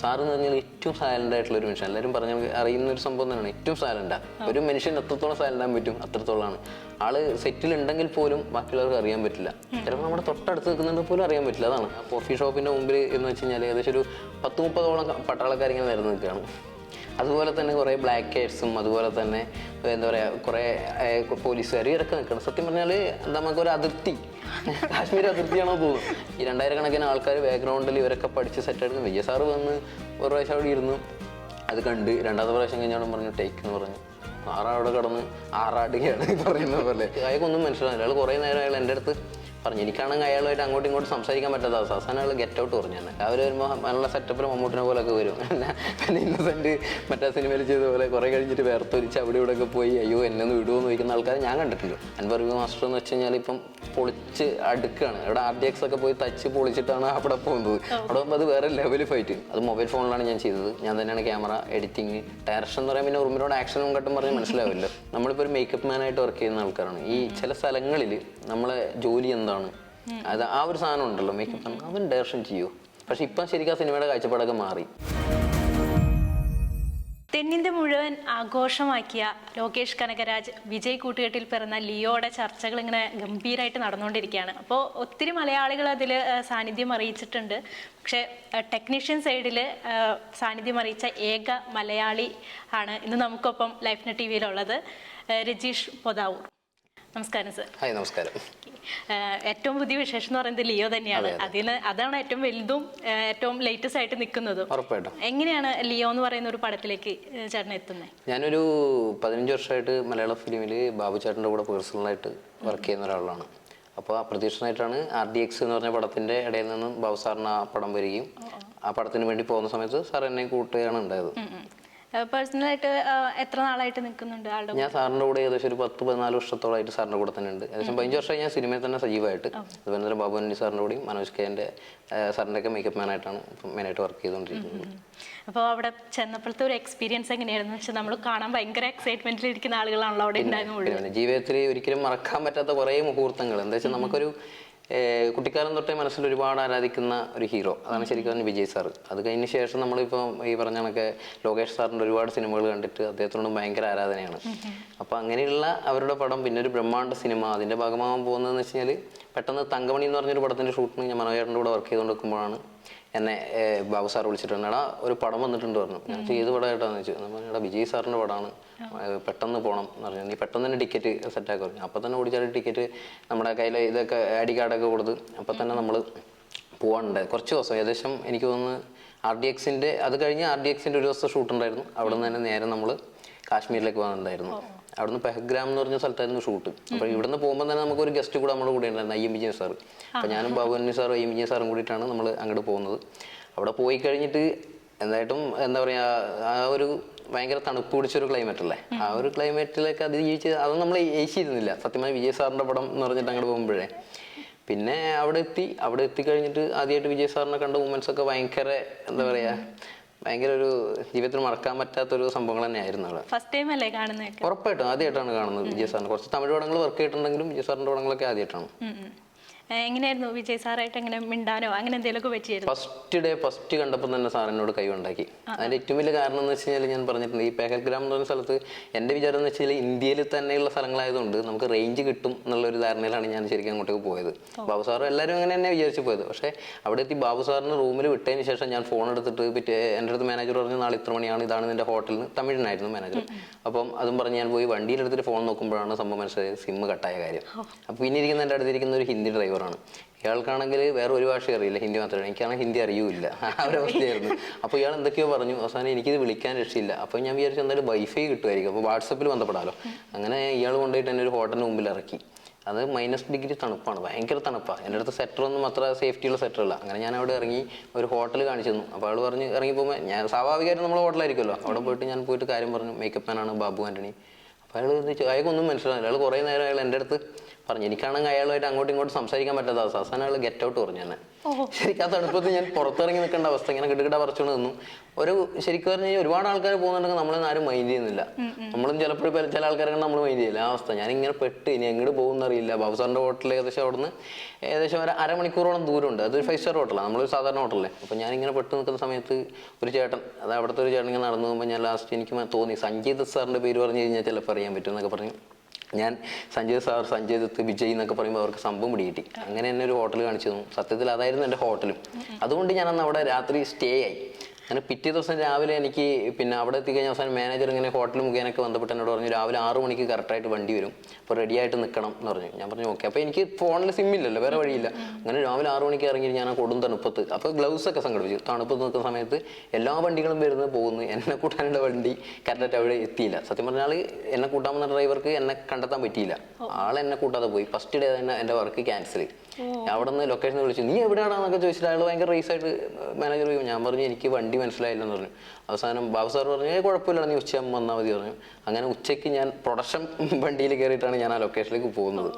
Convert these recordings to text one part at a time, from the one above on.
Sir എന്ന് പറഞ്ഞാൽ ഏറ്റവും സൈലന്റ് ആയിട്ടുള്ള ഒരു മനുഷ്യൻ. എല്ലാവരും പറഞ്ഞ അറിയുന്ന ഒരു സംഭവം തന്നെയാണ്. ഏറ്റവും സൈലന്റാ ഒരു മനുഷ്യൻ എത്രത്തോളം സൈലന്റ് പറ്റും അത്രത്തോളമാണ് ആൾ സെറ്റിൽ ഉണ്ടെങ്കിൽ പോലും ബാക്കിയുള്ളവർക്ക് അറിയാൻ പറ്റില്ല. ചിലപ്പോൾ നമ്മുടെ തൊട്ടടുത്ത് നിൽക്കുന്നുണ്ട് പോലും അറിയാൻ പറ്റില്ല. അതാണ്. കോഫി ഷോപ്പിന്റെ മുമ്പിൽ എന്ന് വെച്ച് കഴിഞ്ഞാൽ ഏകദേശം ഒരു പത്ത് മുപ്പതോളം പട്ടാളക്കാരിങ്ങനെ നിരന്ന് നിൽക്കുകയാണ്. അതുപോലെ തന്നെ കുറേ ബ്ലാക്ക് ഹെയർസും അതുപോലെ തന്നെ എന്താ പറയുക കുറേ പോലീസുകാർ ഇവരൊക്കെ നിൽക്കണം സത്യം പറഞ്ഞാൽ നമുക്കൊരു അതിർത്തി. കാശ്മീർ അതിർത്തിയാണോ തോന്നുന്നു. ഈ രണ്ടായിരക്കണക്കിന് ആൾക്കാർ ബാക്ക്ഗ്രൗണ്ടിൽ ഇവരൊക്കെ പഠിച്ച് സെറ്റ് എടുക്കുന്നു വിജയ സാറ് വന്ന് ഒരു പ്രാവശ്യം അവിടെ ഇരുന്നു. അത് കണ്ട് രണ്ടാമത്തെ പ്രാവശ്യം കഴിഞ്ഞാലും പറഞ്ഞു ടേക്ക് എന്ന് പറഞ്ഞു. ആറാവിടെ കിടന്ന് ആറാടുകയാണ് പറയുന്ന പോലെ. അയാൾക്കൊന്നും മനസ്സിലാവില്ല അയാൾ കുറേ നേരം അയാൾ എന്റെ അടുത്ത് പറഞ്ഞു. എനിക്കാണെങ്കിൽ അയാളുമായിട്ട് അങ്ങോട്ടും ഇങ്ങോട്ടും സംസാരിക്കാൻ പറ്റാത്ത അവസ്ഥ. അവസാനം അയാൾ ഗെറ്റ് ഔട്ട് പറഞ്ഞു. തന്നെ അവർ വരുമ്പോൾ നല്ല സെറ്റപ്പിൽ മമ്മൂട്ടിനെ പോലൊക്കെ വരും. പിന്നെ ഇന്നസെന്റ് മറ്റേ സിനിമയിൽ ചെയ്ത പോലെ കുറേ കഴിഞ്ഞിട്ട് വേർത്തൊരിച്ച് അവിടെ ഇവിടെ ഒക്കെ പോയി അയ്യോ എന്നെ ഒന്ന് വിടുമോ എന്ന് ചോദിക്കുന്ന ആൾക്കാർ ഞാൻ കണ്ടിട്ടുണ്ട്. അൻവർ വി മാസ്റ്റർ എന്ന് വെച്ച് കഴിഞ്ഞാൽ ഇപ്പം പൊളിച്ച് അടുക്കാണ്. അവിടെ ആർ ഡി എക്സ് ഒക്കെ പോയി തച്ച് പൊളിച്ചിട്ടാണ് അവിടെ പോകുന്നത്. അവിടെ പോകുമ്പോൾ അത് വേറെ ലെവൽ ഫൈറ്റ് അത് മൊബൈൽ ഫോണിലാണ് ഞാൻ ചെയ്തത്. ഞാൻ തന്നെയാണ് ക്യാമറ എഡിറ്റിംഗ് ഡയറക്ഷൻ എന്ന് പറയുമ്പോൾ പിന്നെ ഉറുമ്പിനോട് ആക്ഷനും കട്ടും പറഞ്ഞ് മനസ്സിലാവില്ല. നമ്മളിപ്പോൾ ഒരു മേക്കപ്പ് മാനായിട്ട് വർക്ക് ചെയ്യുന്ന ആൾക്കാരാണ്. ഈ ചില സ്ഥലങ്ങളിൽ നമ്മളെ ജോലി എന്താണ്? അത് ആ ഒരു സാധനം ഉണ്ടല്ലോ മേക്കപ്പ് അവൻ ഡയറക്ഷൻ ചെയ്യൂ പക്ഷെ ഇപ്പം ശരിക്കും ആ സിനിമയുടെ കാഴ്ചപ്പാടൊക്കെ മാറി. തെന്നിന്ത്യ മുഴുവൻ ആഘോഷമാക്കിയ ലോകേഷ് കനകരാജ് വിജയ് കൂട്ടുകെട്ടിൽ പിറന്ന ലിയോയുടെ ചർച്ചകൾ ഇങ്ങനെ ഗംഭീരമായിട്ട് നടന്നുകൊണ്ടിരിക്കുകയാണ്. അപ്പോൾ ഒത്തിരി മലയാളികൾ അതിൽ സാന്നിധ്യം അറിയിച്ചിട്ടുണ്ട്. പക്ഷേ ടെക്നീഷ്യൻ സൈഡിൽ സാന്നിധ്യം അറിയിച്ച ഏക മലയാളി ആണ് ഇന്ന് നമുക്കൊപ്പം ലൈഫ്ന ടി വിയിലുള്ളത് രജീഷ് പൊതാവൂർ. നമസ്കാരം സർ. ഹായ് നമസ്കാരം. ഏറ്റവും പുതിയ വിശേഷം എന്ന് പറയുന്നത് ലിയോ തന്നെയാണ്. അതിന് അതാണ് ഏറ്റവും വലുതും ഏറ്റവും ലേറ്റസ്റ്റ് ആയിട്ട് നിൽക്കുന്നതും. ഉറപ്പായിട്ടും. എങ്ങനെയാണ് ലിയോ എന്ന് പറയുന്ന ഒരു പടത്തിലേക്ക് ചേട്ടൻ എത്തുന്നത് ഞാനൊരു പതിനഞ്ച് വർഷമായിട്ട് മലയാള ഫിലിമിൽ ബാബു ചേട്ടന്റെ കൂടെ പേഴ്സണലായിട്ട് വർക്ക് ചെയ്യുന്ന ഒരാളാണ്. അപ്പോൾ അപ്രതീക്ഷിതമായിട്ടാണ് ആർ ഡി എക്സ് എന്ന് പറഞ്ഞ പടത്തിന്റെ ഇടയിൽ നിന്നും ബാബു സാറിന് ആ പടം വരികയും ആ പടത്തിന് വേണ്ടി പോകുന്ന സമയത്ത് സാർ എന്നെ കൂട്ടുകയാണ് ഉണ്ടായത്. പേഴ്സണലായിട്ട് എത്ര നാളായിട്ട് നിൽക്കുന്നുണ്ട് ആളുടെ ഞാൻ സാറിന്റെ കൂടെ ഏകദേശം ഒരു പത്ത് പതിനാല് വർഷത്തോളമായിട്ട് സാറിന്റെ കൂടെ തന്നെ ഉണ്ട്. ഏകദേശം പതിനഞ്ച് വർഷമായി ഞാൻ സിനിമയിൽ തന്നെ സജീവമായിട്ട്. അതുപോലെ തന്നെ ബാബു അന്നി സാറിന്റെ കൂടെയും മനോജ് കെന്റെ സാറിന്റെ ഒക്കെ മേക്കപ്പ് മാനായിട്ടാണ് മെയിനായിട്ട് വർക്ക് ചെയ്തുകൊണ്ടിരിക്കുന്നത്. അപ്പോൾ അവിടെ ചെന്നപ്പോഴത്തെ ഒരു എക്സ്പീരിയൻസ് എങ്ങനെയായിരുന്നു? വെച്ചാൽ നമ്മൾ കാണാൻ ഭയങ്കര എക്സൈറ്റ്മെന്റിൽ ഇരിക്കുന്ന ആളുകളാണല്ലോ അവിടെ ഉണ്ടായിരുന്നു ജീവിതത്തിൽ ഒരിക്കലും മറക്കാൻ പറ്റാത്ത കുറേ മുഹൂർത്തങ്ങൾ. എന്താ വെച്ചാൽ നമുക്കൊരു കുട്ടിക്കാലം തൊട്ടേ മനസ്സിൽ ഒരുപാട് ആരാധിക്കുന്ന ഒരു ഹീറോ. അതാണ് ശരിക്കും പറഞ്ഞ വിജയ് സാർ അത് കഴിഞ്ഞ ശേഷം നമ്മളിപ്പോൾ ഈ പറഞ്ഞ കണക്കെ ലോകേഷ് സാറിന്റെ ഒരുപാട് സിനിമകൾ കണ്ടിട്ട് അദ്ദേഹത്തിനോട് ഭയങ്കര ആരാധനയാണ്. അപ്പോൾ അങ്ങനെയുള്ള അവരുടെ പടം പിന്നെ ഒരു ബ്രഹ്മാണ്ഡ സിനിമ അതിന്റെ ഭാഗമാകാൻ പോകുന്നതെന്ന് വെച്ച് കഴിഞ്ഞാൽ പെട്ടെന്ന് തങ്കമണി എന്ന് പറഞ്ഞൊരു പടത്തിന്റെ ഷൂട്ടിന് ഞാൻ മനോജേട്ടന്റെ കൂടെ വർക്ക് ചെയ്തുകൊണ്ട് നിൽക്കുമ്പോഴാണ് എന്നെ ബാബു സാർ വിളിച്ചിട്ടുണ്ട് എടാ ഒരു പടം വന്നിട്ടുണ്ട് പറഞ്ഞു. ഞാൻ ഏത് പടമായിട്ടാന്ന് വെച്ചു എടാ വിജയ് സാറിന്റെ പടമാണ്. പെട്ടെന്ന് പോകണം എന്ന് പറഞ്ഞു. നീ പെട്ടെന്ന് തന്നെ ടിക്കറ്റ് സെറ്റാക്കി പറഞ്ഞു. അപ്പം തന്നെ ഓടിച്ചാൽ ടിക്കറ്റ് നമ്മുടെ കയ്യിൽ ഇതൊക്കെ ഐ കാർഡൊക്കെ കൊടുത്ത് അപ്പം തന്നെ നമ്മൾ പോകാനുണ്ട് കുറച്ച് ദിവസം ഏകദേശം എനിക്ക് തോന്നുന്നു ആർ ഡി എക്സിന്റെ അത് കഴിഞ്ഞ് ആർ ഡി എക്സിന്റെ ഒരു ദിവസം ഷൂട്ട് ഉണ്ടായിരുന്നു. അവിടെ നിന്ന് തന്നെ നേരെ നമ്മൾ കാശ്മീരിലേക്ക് പോകുന്നുണ്ടായിരുന്നു അവിടുന്ന് പെഹഗ്രാം എന്ന് പറഞ്ഞ സ്ഥലത്തായിരുന്നു ഷൂട്ട് അപ്പൊ ഇവിടുന്ന് പോകുമ്പോൾ തന്നെ നമുക്ക് ഒരു ഗസ്റ്റ് കൂടെ നമ്മുടെ കൂടെ ഉണ്ടായിരുന്നു ഐ എം വിജയൻ സാർ അപ്പൊ ഞാനും ബാബു അന്നി സാറും ഐ എം വിജയൻ സാറും കൂടിയിട്ടാണ് നമ്മൾ അങ്ങോട്ട് പോകുന്നത്. അവിടെ പോയി കഴിഞ്ഞിട്ട് എന്തായിട്ടും എന്താ പറയാ ആ ഒരു ഭയങ്കര തണുപ്പ് പിടിച്ചൊരു ക്ലൈമറ്റ് അല്ലേ? ആ ഒരു ക്ലൈമറ്റിലേക്ക് അതിജീവിച്ച് അതൊന്നും നമ്മൾ ഏശിയിരുന്നില്ല. സത്യമായി വിജയ് സാറിന്റെ പടം എന്ന് പറഞ്ഞിട്ട് അങ്ങോട്ട് പോകുമ്പോഴേ. പിന്നെ അവിടെ എത്തി അവിടെ എത്തി കഴിഞ്ഞിട്ട് ആദ്യമായിട്ട് വിജയ് സാറിനെ കണ്ട മൂമെന്റ്സ് ഒക്കെ ഭയങ്കര എന്താ പറയാ ഭയങ്കര ഒരു ജീവിതത്തിൽ മറക്കാൻ പറ്റാത്ത പറ്റാത്തൊരു സംഭവങ്ങൾ തന്നെയായിരുന്നു അവിടെ ഫസ്റ്റ് ടൈം അല്ലേ കാണുന്നത് ഉറപ്പായിട്ടും ആദ്യമായിട്ടാണ് കാണുന്നത് വിജയ് സാറിന്. കുറച്ച് തമിഴ് പടങ്ങൾ വർക്ക് ചെയ്തിട്ടുണ്ടെങ്കിലും വിജയ് സാറിന്റെ പടങ്ങളൊക്കെ ആദ്യമായിട്ടാണ്. എങ്ങനെയായിരുന്നു വിജയ് സാറായിട്ട് എങ്ങനെ മിണ്ടാനോ അങ്ങനെ എന്തെങ്കിലുമൊക്കെ പറ്റിയായിരുന്നു? ഫസ്റ്റ് ഡേ ഫസ്റ്റ് കണ്ടപ്പോൾ തന്നെ സാറിനോട് കൈ ഉണ്ടാക്കി. അതിന്റെ ഏറ്റവും വലിയ കാരണം എന്ന് വെച്ച് കഴിഞ്ഞാൽ ഞാൻ പറഞ്ഞിട്ടുണ്ട് ഈ പേഹൽഗ്രാം എന്ന് പറഞ്ഞ സ്ഥലത്ത് എന്റെ വിചാരം എന്ന് വെച്ചാൽ ഇന്ത്യയിൽ തന്നെയുള്ള സ്ഥലങ്ങളായതുകൊണ്ട് നമുക്ക് റേഞ്ച് കിട്ടും എന്നുള്ള ഒരു ധാരണയിലാണ് ഞാൻ ശരിക്കും അങ്ങോട്ടേക്ക് പോയത്. ബാബു സാറും എല്ലാവരും അങ്ങനെ തന്നെ വിചാരിച്ചു പോയത്. പക്ഷേ അവിടെ എത്തി ബാബു സാറിന് റൂമിൽ വിട്ടതിന് ശേഷം ഞാൻ ഫോൺ എടുത്തിട്ട് പിറ്റേ എന്റെ അടുത്ത് മാനേജർ പറഞ്ഞു നാളെ ഇത്ര മണിയാണ് ഇതാണ് നിന്റെ ഹോട്ടലിന് തമിഴിനായിരുന്നു മാനേജർ അപ്പം അതും പറഞ്ഞ് ഞാൻ പോയി വണ്ടിയിലെടുത്തിട്ട് ഫോൺ നോക്കുമ്പോഴാണ് സംഭവം മനസ്സിലായത്. സിമ്മ് കട്ടായ കാര്യം. അപ്പോൾ പിന്നെ ഇരിക്കുന്ന എന്റെ അടുത്തിരിക്കുന്ന ഒരു ഹിന്ദി ഡ്രൈവറാണ് ഇയാൾക്കാണെങ്കിൽ വേറെ ഒരു ഭാഷ അറിയില്ല ഹിന്ദി മാത്രമേ എനിക്കാണെങ്കിൽ ഹിന്ദി അറിയൂല്ല. ആ ഒരു അവസ്ഥയായിരുന്നു. അപ്പോൾ ഇയാൾ എന്തൊക്കെയോ പറഞ്ഞു. അവസാനം എനിക്കിത് വിളിക്കാൻ രക്ഷയില്ല. അപ്പോൾ ഞാൻ വിചാരിച്ചു എന്തായാലും വൈഫൈ കിട്ടുമായിരിക്കും. അപ്പോൾ വാട്സപ്പിൽ ബന്ധപ്പെടാമല്ലോ അങ്ങനെ ഇയാൾ കൊണ്ടുപോയിട്ട് എന്നെ ഒരു ഹോട്ടലിന് മുമ്പിൽ ഇറക്കി. അത് മൈനസ് ഡിഗ്രി തണുപ്പാണ്. ഭയങ്കര തണുപ്പാണ് എന്റെ അടുത്ത് സെറ്റർ ഒന്നും അത്ര സേഫ്റ്റിയുള്ള സെറ്റർ അല്ല. അങ്ങനെ ഞാൻ അവിടെ ഇറങ്ങി ഒരു ഹോട്ടൽ കാണിച്ചു തന്നു. അപ്പോൾ അവൾ പറഞ്ഞ് ഇറങ്ങി പോകുമ്പോൾ ഞാൻ സ്വാഭാവികമായിട്ടും നമ്മൾ ഹോട്ടലായിരിക്കുമല്ലോ. അവിടെ പോയിട്ട് ഞാൻ പോയിട്ട് കാര്യം പറഞ്ഞു. മേക്കപ്പ് മാനാണ് ബാബു ആന്റണി അപ്പോൾ അയാൾ അയാൾക്കൊന്നും മനസ്സിലായില്ല. അയാൾ കുറേ നേരം അയാൾ എന്റെ അടുത്ത് പറഞ്ഞു. എനിക്കാണെങ്കിൽ അയാളുമായിട്ട് അങ്ങോട്ടും ഇങ്ങോട്ടും സംസാരിക്കാൻ പറ്റാത്ത അവസ്ഥ. അവസാനം അയാൾ ഗെറ്റ് ഔട്ട് പറഞ്ഞു തന്നെ ശരിക്കും ആ തണുപ്പത്ത് ഞാൻ പുറത്തിറങ്ങി നിൽക്കേണ്ട അവസ്ഥ. ഇങ്ങനെ കിടകിട പറിച്ചുകൊണ്ട് നിന്നു. ഒരു ശരിക്കും പറഞ്ഞു കഴിഞ്ഞാൽ ഒരുപാട് ആൾക്കാർ പോകുന്നുണ്ടെങ്കിൽ നമ്മളൊന്നും ആരും മൈൻഡ് ചെയ്യുന്നില്ല. നമ്മളും ചിലപ്പോഴും പല- ചില ആൾക്കാരെ നമ്മൾ മൈൻഡ് ചെയ്യില്ല. ആ അവസ്ഥ. ഞാൻ ഇങ്ങനെ പെട്ട് ഇനി എങ്ങോട്ട് പോകുന്ന അറിയില്ല ബാബു സാറിന്റെ ഹോട്ടലിൽ ഏകദേശം അവിടുന്ന് ഏകദേശം ഒരു അരമണിക്കൂറോളം ദൂരമുണ്ട്. അതൊരു ഫൈവ് സ്റ്റാർ ഹോട്ടലാണ് നമ്മളൊരു സാധാരണ ഹോട്ടലല്ലേ അപ്പോൾ ഞാൻ ഇങ്ങനെ പെട്ട് നിൽക്കുന്ന സമയത്ത് ഒരു ചേട്ടൻ അത് അവിടുത്തെ ഒരു ചേട്ടൻ ഇങ്ങനെ നടന്നു പോകുമ്പോൾ ഞാൻ ലാസ്റ്റ് എനിക്ക് തോന്നി സഞ്ജീത് സാറിന്റെ പേര് പറഞ്ഞു കഴിഞ്ഞാൽ ചിലപ്പോൾ അറിയാൻ പറ്റും എന്നൊക്കെ പറഞ്ഞു ഞാൻ സഞ്ജയ് സാർ സഞ്ജയ് ദത്ത് വിജയ് എന്നൊക്കെ പറയുമ്പോൾ അവർക്ക് സംഭവം പിടികിട്ടി. അങ്ങനെ എന്നെ ഒരു ഹോട്ടൽ കാണിച്ചു തന്നു. സത്യത്തിൽ അതായിരുന്നു എന്റെ ഹോട്ടലും. അതുകൊണ്ട് ഞാൻ അന്ന് അവിടെ രാത്രി സ്റ്റേ ആയി. അങ്ങനെ പിറ്റേ ദിവസം രാവിലെ എനിക്ക് പിന്നെ അവിടെ എത്തിക്കഴിഞ്ഞ അവസാനം മാനേജർ ഇങ്ങനെ ഹോട്ടൽ മുഖേനൊക്കെ ബന്ധപ്പെട്ട് എന്നോട് പറഞ്ഞു രാവിലെ ആറ് മണിക്ക് കറക്റ്റായിട്ട് വണ്ടി വരും അപ്പോൾ റെഡി ആയിട്ട് നിൽക്കണം എന്ന് പറഞ്ഞു. ഞാൻ പറഞ്ഞു ഓക്കെ അപ്പോൾ എനിക്ക് ഫോണിൽ സിം ഇല്ലല്ലോ വേറെ വഴിയില്ല. അങ്ങനെ രാവിലെ ആറ് മണിക്ക് ഇറങ്ങി ഞാൻ ആ കൊടും തണുപ്പത്ത് അപ്പോൾ ഗ്ലൗസ് ഒക്കെ സംഘടിപ്പിച്ചു. തണുപ്പത്ത് നിൽക്കുന്ന സമയത്ത് എല്ലാ വണ്ടികളും വരുന്നത് പോകുന്നു. എന്നെ കൂട്ടാനുള്ള വണ്ടി കറക്റ്റായിട്ട് അവിടെ എത്തിയില്ല. സത്യം പറഞ്ഞാൽ എന്നെ കൂട്ടാൻ വന്ന ഡ്രൈവർക്ക് എന്നെ കണ്ടെത്താൻ പറ്റിയില്ല. ആളെന്നെ എന്നെ കൂട്ടാതെ പോയി. ഫസ്റ്റ് ഡേ തന്നെ എന്റെ വർക്ക് ക്യാൻസൽ അവിടെ നിന്ന് ലൊക്കേഷൻ വിളിച്ചു. നീ എവിടെയാണെന്നൊക്കെ ചോദിച്ചിട്ട് അയാൾ ഭയങ്കര റേസ് ആയിട്ട് മാനേജർ ചോദിക്കും ഞാൻ പറഞ്ഞു എനിക്ക് വണ്ടി മനസ്സിലായില്ലെന്ന് പറഞ്ഞു. അവസാനം ബാബു സാർ പറഞ്ഞു ഏ കുഴപ്പമില്ല നീ ഉച്ചയാകുമ്പോൾ വന്നാൽ മതി പറഞ്ഞു. അങ്ങനെ ഉച്ചയ്ക്ക് ഞാൻ പ്രൊഡക്ഷൻ വണ്ടിയിൽ കയറിയിട്ടാണ് ഞാൻ ആ ലൊക്കേഷനിലേക്ക് പോകുന്നത്.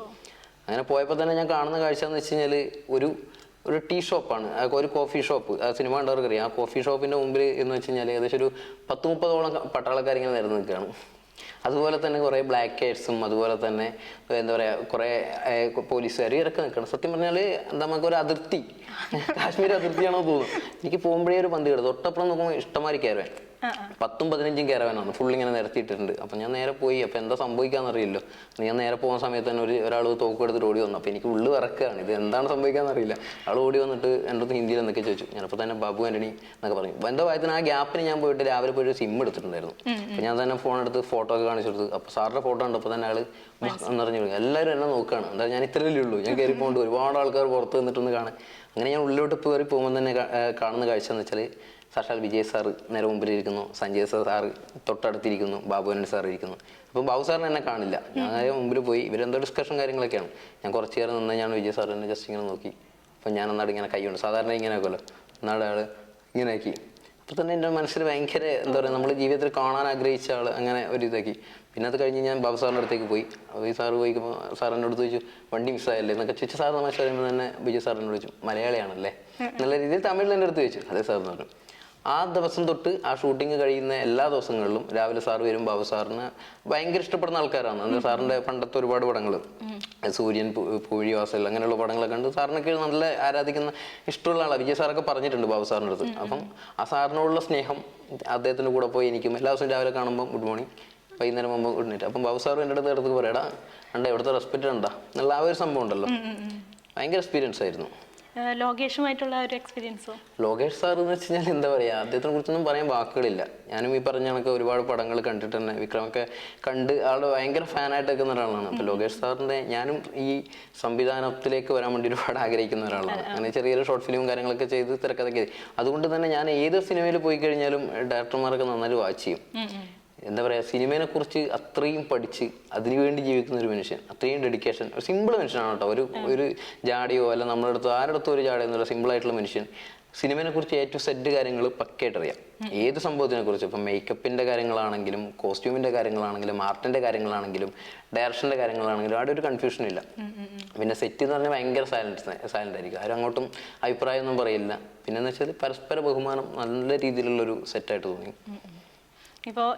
അങ്ങനെ പോയപ്പോൾ തന്നെ ഞാൻ കാണുന്ന കാഴ്ച എന്ന് വെച്ച് കഴിഞ്ഞാൽ ഒരു ഒരു ടീ ഷോപ്പാണ്. ഒരു കോഫി ഷോപ്പ്. ആ സിനിമ കണ്ടവർക്ക് അറിയാം ആ കോഫി ഷോപ്പിന്റെ മുമ്പിൽ എന്ന് വെച്ച് കഴിഞ്ഞാൽ ഏകദേശം ഒരു പത്ത് മുപ്പതോളം പട്ടാളക്കാരിങ്ങനെ നിരന്ന് നിൽക്കുകയാണ്. അതുപോലെ തന്നെ കുറേ ബ്ലാക്ക് ഹെഡ്സും അതുപോലെ തന്നെ എന്താ പറയുക കുറേ പോലീസുകാർ ഇറക്കി നിൽക്കണം. സത്യം പറഞ്ഞാൽ എന്താ നമുക്ക് ഒരു അതിർത്തി കാശ്മീർ അതിർത്തിയാണോ തോന്നുന്നു. എനിക്ക് പോകുമ്പോഴേ ഒരു പന്തി കിട്ടും തൊട്ടപ്പുറം നോക്കുമ്പോൾ ഇഷ്ടമാതിരി കയറുവാൻ. പത്തും പതിനഞ്ചും കയറാനാണ് ഫുൾ ഇങ്ങനെ നിരത്തിയിട്ടുണ്ട് അപ്പം ഞാൻ നേരെ പോയി. അപ്പം എന്താ സംഭവിക്കാന്നറിയില്ലോ? ഞാൻ നേരെ പോകുന്ന സമയത്ത് തന്നെ ഒരു ഒരാൾ തോക്ക് എടുത്തിട്ട് ഓടി വന്നു. അപ്പം എനിക്ക് ഉള്ളു വിറക്കുകയാണ് ഇത് എന്താണ് സംഭവിക്കാന്നറിയില്ല. ആൾ ഓടി വന്നിട്ട് എന്റെ അടുത്ത് ഹിന്ദിയിൽ എന്തൊക്കെ ചോദിച്ചു. ഞാനപ്പോൾ തന്നെ ബാബു ആന്റണി എന്നൊക്കെ പറഞ്ഞു. അപ്പോൾ എന്റെ കാര്യത്തിന് ആ ഗ്യാപ്പിന് ഞാൻ പോയിട്ട് രാവിലെ പോയിട്ട് സിം എടുത്തിട്ടുണ്ടായിരുന്നു. അപ്പം ഞാൻ തന്നെ ഫോൺ എടുത്ത് ഫോട്ടോ ഒക്കെ കാണിച്ചു കൊടുത്തു. അപ്പോൾ സാറിന്റെ ഫോട്ടോ കണ്ടപ്പോൾ തന്നെ ആൾ എന്നറിഞ്ഞു എല്ലാവരും എന്നെ നോക്കുകയാണ് എന്താ ഞാൻ ഇത്രയല്ലേ ഉള്ളൂ. ഞാൻ കയറി പോകേണ്ട ഒരുപാട് ആൾക്കാർ പുറത്ത് നിന്നിട്ടൊന്ന് കാണാൻ. അങ്ങനെ ഞാൻ ഉള്ളിലോട്ട് കയറി പോകുമ്പോൾ തന്നെ കാണുന്ന കാഴ്ച എന്ന് വെച്ചാൽ സാക്ഷാൽ വിജയ് സാറ് നേരെ മുമ്പിലിരിക്കുന്നു സഞ്ജയ് സാർ സാറ് തൊട്ടടുത്തിരിക്കുന്നു ബാബുവൻ സാർ ഇരിക്കുന്നു. അപ്പം ബാബു സാറിന് എന്നെ കാണില്ല. ഞാൻ നേരെ മുമ്പിൽ പോയി ഇവരെന്തോ ഡിസ്കഷൻ കാര്യങ്ങളൊക്കെയാണ്. ഞാൻ കുറച്ച് നേരം നിന്ന് ഞാൻ വിജയ് സാറിനെ ജസ്റ്റ് ഇങ്ങനെ നോക്കി. അപ്പം ഞാൻ എന്നാട് ഇങ്ങനെ കൈ കൊണ്ട് സാധാരണ ഇങ്ങനെ ആക്കുമല്ലോ എന്നാട് ആൾ ഇങ്ങനെ ആക്കി അപ്പോൾ തന്നെ എന്റെ മനസ്സിൽ ഭയങ്കര എന്താ പറയുക നമ്മൾ ജീവിതത്തിൽ കാണാൻ ആഗ്രഹിച്ച ആൾ അങ്ങനെ ഒരു ഇതാക്കി. പിന്നെ അത് കഴിഞ്ഞ് ഞാൻ ബാബു സാറിന്റെ അടുത്തേക്ക് പോയി. അപ്പോൾ ഈ സാറ് പോയിക്കുമ്പോൾ സാർ എന്നോട് അടുത്ത് ചോദിച്ചു വണ്ടി മിസ്സായല്ലേ എന്നൊക്കെ ചോദിച്ചു സാർ തമാശ പറയുമ്പോൾ തന്നെ വിജയ് സാറിനോട് ചോദിച്ചു മലയാളിയാണല്ലേ? നല്ല രീതിയിൽ തമിഴിൽ എന്റെ അടുത്ത് ചോദിച്ചു. അതെ സാർ എന്ന് പറഞ്ഞു. ആ ദിവസം തൊട്ട് ആ ഷൂട്ടിംഗ് കഴിയുന്ന എല്ലാ ദിവസങ്ങളിലും രാവിലെ സാർ വരും ബാബു സാറിന് ഭയങ്കര ഇഷ്ടപ്പെടുന്ന ആൾക്കാരാണ്. എന്താ സാറിന്റെ പണ്ടത്തെ ഒരുപാട് പടങ്ങൾ സൂര്യൻ പൂഴി വാസൽ അങ്ങനെയുള്ള പടങ്ങളൊക്കെ ഉണ്ട് സാറിനൊക്കെ നല്ല ആരാധിക്കുന്ന ഇഷ്ടമുള്ള ആളാണ്. വിജയ് സാറൊക്കെ പറഞ്ഞിട്ടുണ്ട് ബാബു സാറിന്റെ അടുത്ത്. അപ്പം ആ സാറിനോടുള്ള സ്നേഹം അദ്ദേഹത്തിന്റെ കൂടെ പോയി എനിക്കും. എല്ലാ ദിവസവും രാവിലെ കാണുമ്പോൾ ഗുഡ് മോർണിംഗ് വൈകുന്നേരം മുമ്പ് ഗുഡ് നൈറ്റ് അപ്പം ബാബു സാറും എന്റെ അടുത്ത് എടുത്ത് പറയടാ കണ്ട ഇവിടുത്തെ റെസ്പെക്റ്റ് ഉണ്ടാ എന്നുള്ള ആ ഒരു സംഭവം ഉണ്ടല്ലോ. ഭയങ്കര എക്സ്പീരിയൻസ് ആയിരുന്നു. ലോകേഷുമായിട്ടുള്ള ഒരു എക്സ്പീരിയൻസോ ലോകേഷ് സാർ എന്ന് വെച്ച് കഴിഞ്ഞാൽ എന്താ പറയാ അദ്ദേഹത്തിനെ കുറിച്ചൊന്നും പറയാൻ വാക്കുകളില്ല. ഞാനും ഈ പറഞ്ഞ കണക്ക് ഒരുപാട് പടങ്ങൾ കണ്ടിട്ട് തന്നെ വിക്രമൊക്കെ കണ്ട് ആൾ ഭയങ്കര ഫാനായിട്ട് നിൽക്കുന്ന ഒരാളാണ്. അപ്പോൾ ലോകേഷ് സാറിന്റെ ഞാനും ഈ സംവിധാനത്തിലേക്ക് വരാൻ വേണ്ടി ഒരുപാട് ആഗ്രഹിക്കുന്ന ഒരാളാണ്. അങ്ങനെ ചെറിയൊരു ഷോർട്ട് ഫിലിമും കാര്യങ്ങളൊക്കെ ചെയ്ത് തിരക്കഥയ്ക്ക് അതുകൊണ്ട് തന്നെ ഞാൻ ഏത് സിനിമയിൽ പോയി കഴിഞ്ഞാലും ഡയറക്ടർമാരൊക്കെ നന്നായിട്ട് വാച്ച് ചെയ്യും. എന്താ പറയുക സിനിമയെ കുറിച്ച് അത്രയും പഠിച്ച് അതിനുവേണ്ടി ജീവിക്കുന്ന ഒരു മനുഷ്യൻ അത്രയും ഡെഡിക്കേഷൻ ഒരു സിമ്പിൾ മനുഷ്യനാണ് കേട്ടോ. ഒരു ഒരു ജാടിയോ അല്ല നമ്മുടെ അടുത്ത് ആരുടെ അടുത്തോ ഒരു ജാടിയോ എന്നുള്ള സിമ്പിൾ ആയിട്ടുള്ള മനുഷ്യൻ. സിനിമയെ കുറിച്ച് ഏറ്റവും സെറ്റ് കാര്യങ്ങൾ പക്കയായിട്ട് അറിയാം. ഏത് സംഭവത്തിനെ കുറിച്ച് ഇപ്പം മേക്കപ്പിന്റെ കാര്യങ്ങളാണെങ്കിലും കോസ്റ്റ്യൂമിന്റെ കാര്യങ്ങളാണെങ്കിലും ആർട്ടിന്റെ കാര്യങ്ങളാണെങ്കിലും ഡയറക്ഷന്റെ കാര്യങ്ങളാണെങ്കിലും അവിടെ ഒരു കൺഫ്യൂഷൻ ഇല്ല. പിന്നെ സെറ്റ് എന്ന് പറഞ്ഞാൽ ഭയങ്കര സൈലൻസ് സൈലന്റ് ആയിരിക്കും. ആരും അങ്ങോട്ടും അഭിപ്രായമൊന്നും പറയില്ല. പിന്നെന്ന് വെച്ചാൽ പരസ്പര ബഹുമാനം നല്ല രീതിയിലുള്ള ഒരു സെറ്റായിട്ട് തോന്നി. ഇപ്പോൾ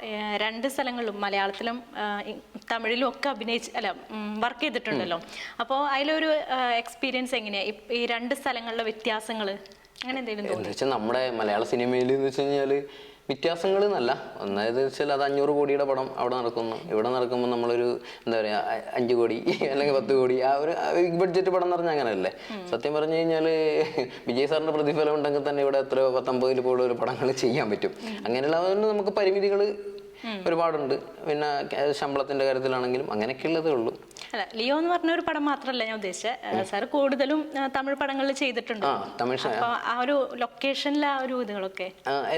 രണ്ട് സ്ഥലങ്ങളിലും മലയാളത്തിലും തമിഴിലും ഒക്കെ അഭിനയിച്ച് അല്ല വർക്ക് ചെയ്തിട്ടുണ്ടല്ലോ. അപ്പോൾ അതിലൊരു എക്സ്പീരിയൻസ് എങ്ങനെയാണ് ഈ രണ്ട് സ്ഥലങ്ങളിലെ വ്യത്യാസങ്ങൾ അങ്ങനെ എന്തെങ്കിലും നമ്മുടെ മലയാള സിനിമയിൽ എന്ന് വെച്ച് കഴിഞ്ഞാൽ വ്യത്യാസങ്ങൾ എന്നല്ല ഒന്നായത് വെച്ചാൽ അത് അഞ്ഞൂറ് കോടിയുടെ പടം അവിടെ നടക്കുന്നു. ഇവിടെ നടക്കുമ്പോൾ നമ്മളൊരു എന്താ പറയുക അഞ്ച് കോടി അല്ലെങ്കിൽ പത്ത് കോടി ആ ഒരു ബിഗ് ബഡ്ജറ്റ് പടം എന്ന് പറഞ്ഞാൽ അങ്ങനെയല്ലേ? സത്യം പറഞ്ഞു കഴിഞ്ഞാൽ വിജയ് സാറിന്റെ പ്രതിഫലം ഉണ്ടെങ്കിൽ തന്നെ ഇവിടെ എത്രയോ പത്തൊമ്പതിൽ കൂടുതൽ പടങ്ങൾ ചെയ്യാൻ പറ്റും. അങ്ങനെയുള്ളതുകൊണ്ട് നമുക്ക് പരിമിതികൾ ഒരുപാടുണ്ട്. പിന്നെ ശമ്പളത്തിന്റെ കാര്യത്തിലാണെങ്കിലും അങ്ങനെയൊക്കെയുള്ളതേ ഉള്ളൂ. അല്ല ലിയോ എന്ന് പറഞ്ഞ ഒരു പടം മാത്രമല്ല ഞാൻ ഉദ്ദേശിച്ചത് സാർ കൂടുതലും തമിഴ് പടങ്ങളിൽ ചെയ്തിട്ടുണ്ട്. തമിഴ് ആ ഒരു ലൊക്കേഷനിലെ ആ ഒരു ഇതുകളൊക്കെ?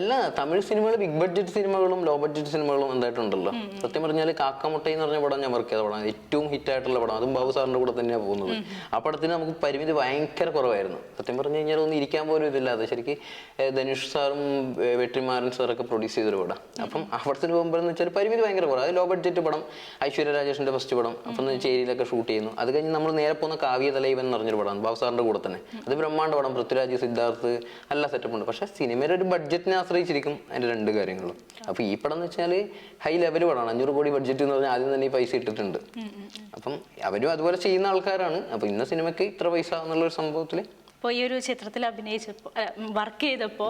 എല്ലാ തമിഴ് സിനിമകൾ ബിഗ് ബഡ്ജറ്റ് സിനിമകളും ലോ ബഡ്ജറ്റ് സിനിമകളും എന്തായിട്ടുണ്ടല്ലോ. സത്യം പറഞ്ഞാൽ കാക്കമുട്ട എന്ന് പറഞ്ഞ പടം ഞാൻ വർക്ക് ചെയ്ത പടം ഏറ്റവും ഹിറ്റ് ആയിട്ടുള്ള പടം. അതും ബാബു സാറിന്റെ കൂടെ തന്നെയാണ് പോകുന്നത്. ആ പടത്തിന് നമുക്ക് പരിമിതി ഭയങ്കര കുറവായിരുന്നു. സത്യം പറഞ്ഞു കഴിഞ്ഞാൽ ഒന്നും ഇരിക്കാൻ പോലും ഇതില്ലാതെ. ശരിക്കും ധനുഷ് സാറും വെട്ടിമാരൻ സാറൊക്കെ പ്രൊഡ്യൂസ് ചെയ്തൊരു പടം. അപ്പം അവിടത്തിന് പടത്തിന് പോകുമ്പോൾ എന്ന് വെച്ചാൽ പരിമിതി ഭയങ്കര കുറവ്. അത് ലോ ബഡ്ജറ്റ് പടം ഐശ്വര്യ രാജേഷിന്റെ ഫസ്റ്റ് പടം. അപ്പം ചേരിയിലൊക്കെ ഷൂട്ട് ചെയ്യുന്നു. അത് കഴിഞ്ഞ് നമ്മൾ നേരെ പോകുന്ന കാവ്യ തലൈവൻ എന്ന് പറഞ്ഞൊരു പടമാണ് ബാബു സാറിന്റെ കൂടെ തന്നെ. അത് ബ്രഹ്മാണ്ട പടം പൃഥ്വിരാജ് സിദ്ധാർത്ഥ് എല്ലാ സെറ്റപ്പ് ഉണ്ട്. പക്ഷേ സിനിമയുടെ ഒരു ബഡ്ജറ്റിനെ ആശ്രയിച്ചിരിക്കും അതിന്റെ രണ്ട് കാര്യങ്ങളും. അപ്പൊ ഈ പടം എന്ന് വെച്ചാൽ ഹൈ ലെവൽ പടമാണ്. അഞ്ഞൂറ് കോടി ബഡ്ജറ്റ് എന്ന് പറഞ്ഞാൽ ആദ്യം തന്നെ ഈ പൈസ ഇട്ടിട്ടുണ്ട്. അപ്പം അവരും അതുപോലെ ചെയ്യുന്ന ആൾക്കാരാണ്. അപ്പൊ ഇന്ന സിനിമയ്ക്ക് ഇത്ര പൈസ എന്നുള്ള ഒരു സംഭവത്തിൽ അപ്പോൾ ഈ ഒരു ചിത്രത്തിൽ അഭിനയിച്ചപ്പോൾ വർക്ക് ചെയ്തപ്പോൾ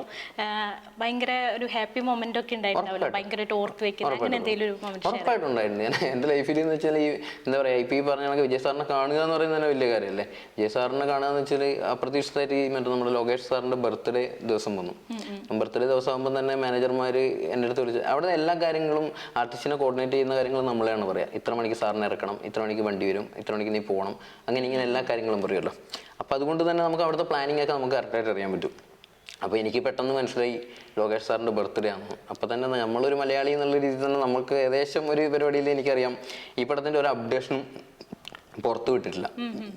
ഭയങ്കര ഒരു ഹാപ്പി മൊമെന്റ് ഒക്കെ ഉണ്ടായിട്ടുണ്ടാവല്ലോ ഭയങ്കരമായിട്ട് ഓർത്ത് വെക്കുന്ന അങ്ങനെ എന്തെങ്കിലും ഒരു മൊമെന്റ് ഉണ്ടായിരുന്നു. ഞാൻ എന്റെ ലൈഫിൽ എന്ന് വെച്ചാൽ ഈ എന്താ പറയുക ഇപ്പം ഈ പറഞ്ഞ കണക്ക് വിജയ് സാറിനെ കാണുക എന്ന് പറയുന്നത് തന്നെ വലിയ കാര്യമല്ലേ? വിജയ് സാറിനെ കാണുക എന്ന് വെച്ചാൽ അപ്രതീക്ഷിതമായിട്ട് ഈ മറ്റേ നമ്മുടെ ലോകേഷ് സാറിന്റെ ബർത്ത്ഡേ ദിവസം വന്നു. ബർത്ത്ഡേ ദിവസം ആകുമ്പോൾ തന്നെ മാനേജർമാർ എന്റെ അടുത്ത് വിളിച്ചു അവിടെ എല്ലാ കാര്യങ്ങളും ആർട്ടിസ്റ്റിനെ കോർഡിനേറ്റ് ചെയ്യുന്ന കാര്യങ്ങൾ നമ്മളെയാണ് പറയുക ഇത്ര മണിക്ക് സാറിനെ ഇറക്കണം ഇത്ര മണിക്ക് വണ്ടി വരും ഇത്ര മണിക്ക് നീ പോകണം അങ്ങനെ ഇങ്ങനെ എല്ലാ കാര്യങ്ങളും പറയുമല്ലോ അപ്പോൾ അതുകൊണ്ട് തന്നെ നമുക്ക് അവിടുത്തെ പ്ലാനിങ് ഒക്കെ നമുക്ക് കറക്റ്റായിട്ട് അറിയാൻ പറ്റും. അപ്പോൾ എനിക്ക് പെട്ടെന്ന് മനസ്സിലായി ലോകേഷ് സാറിന്റെ ബർത്ത്ഡേ ആണ്. അപ്പോൾ തന്നെ നമ്മളൊരു മലയാളി എന്നുള്ള രീതിയിൽ തന്നെ നമുക്ക് ഏകദേശം ഒരു പരിപാടിയിൽ എനിക്കറിയാം. ഈ പടത്തിന്റെ ഒരു അപ്ഡേഷനും പുറത്തു വിട്ടിട്ടില്ല.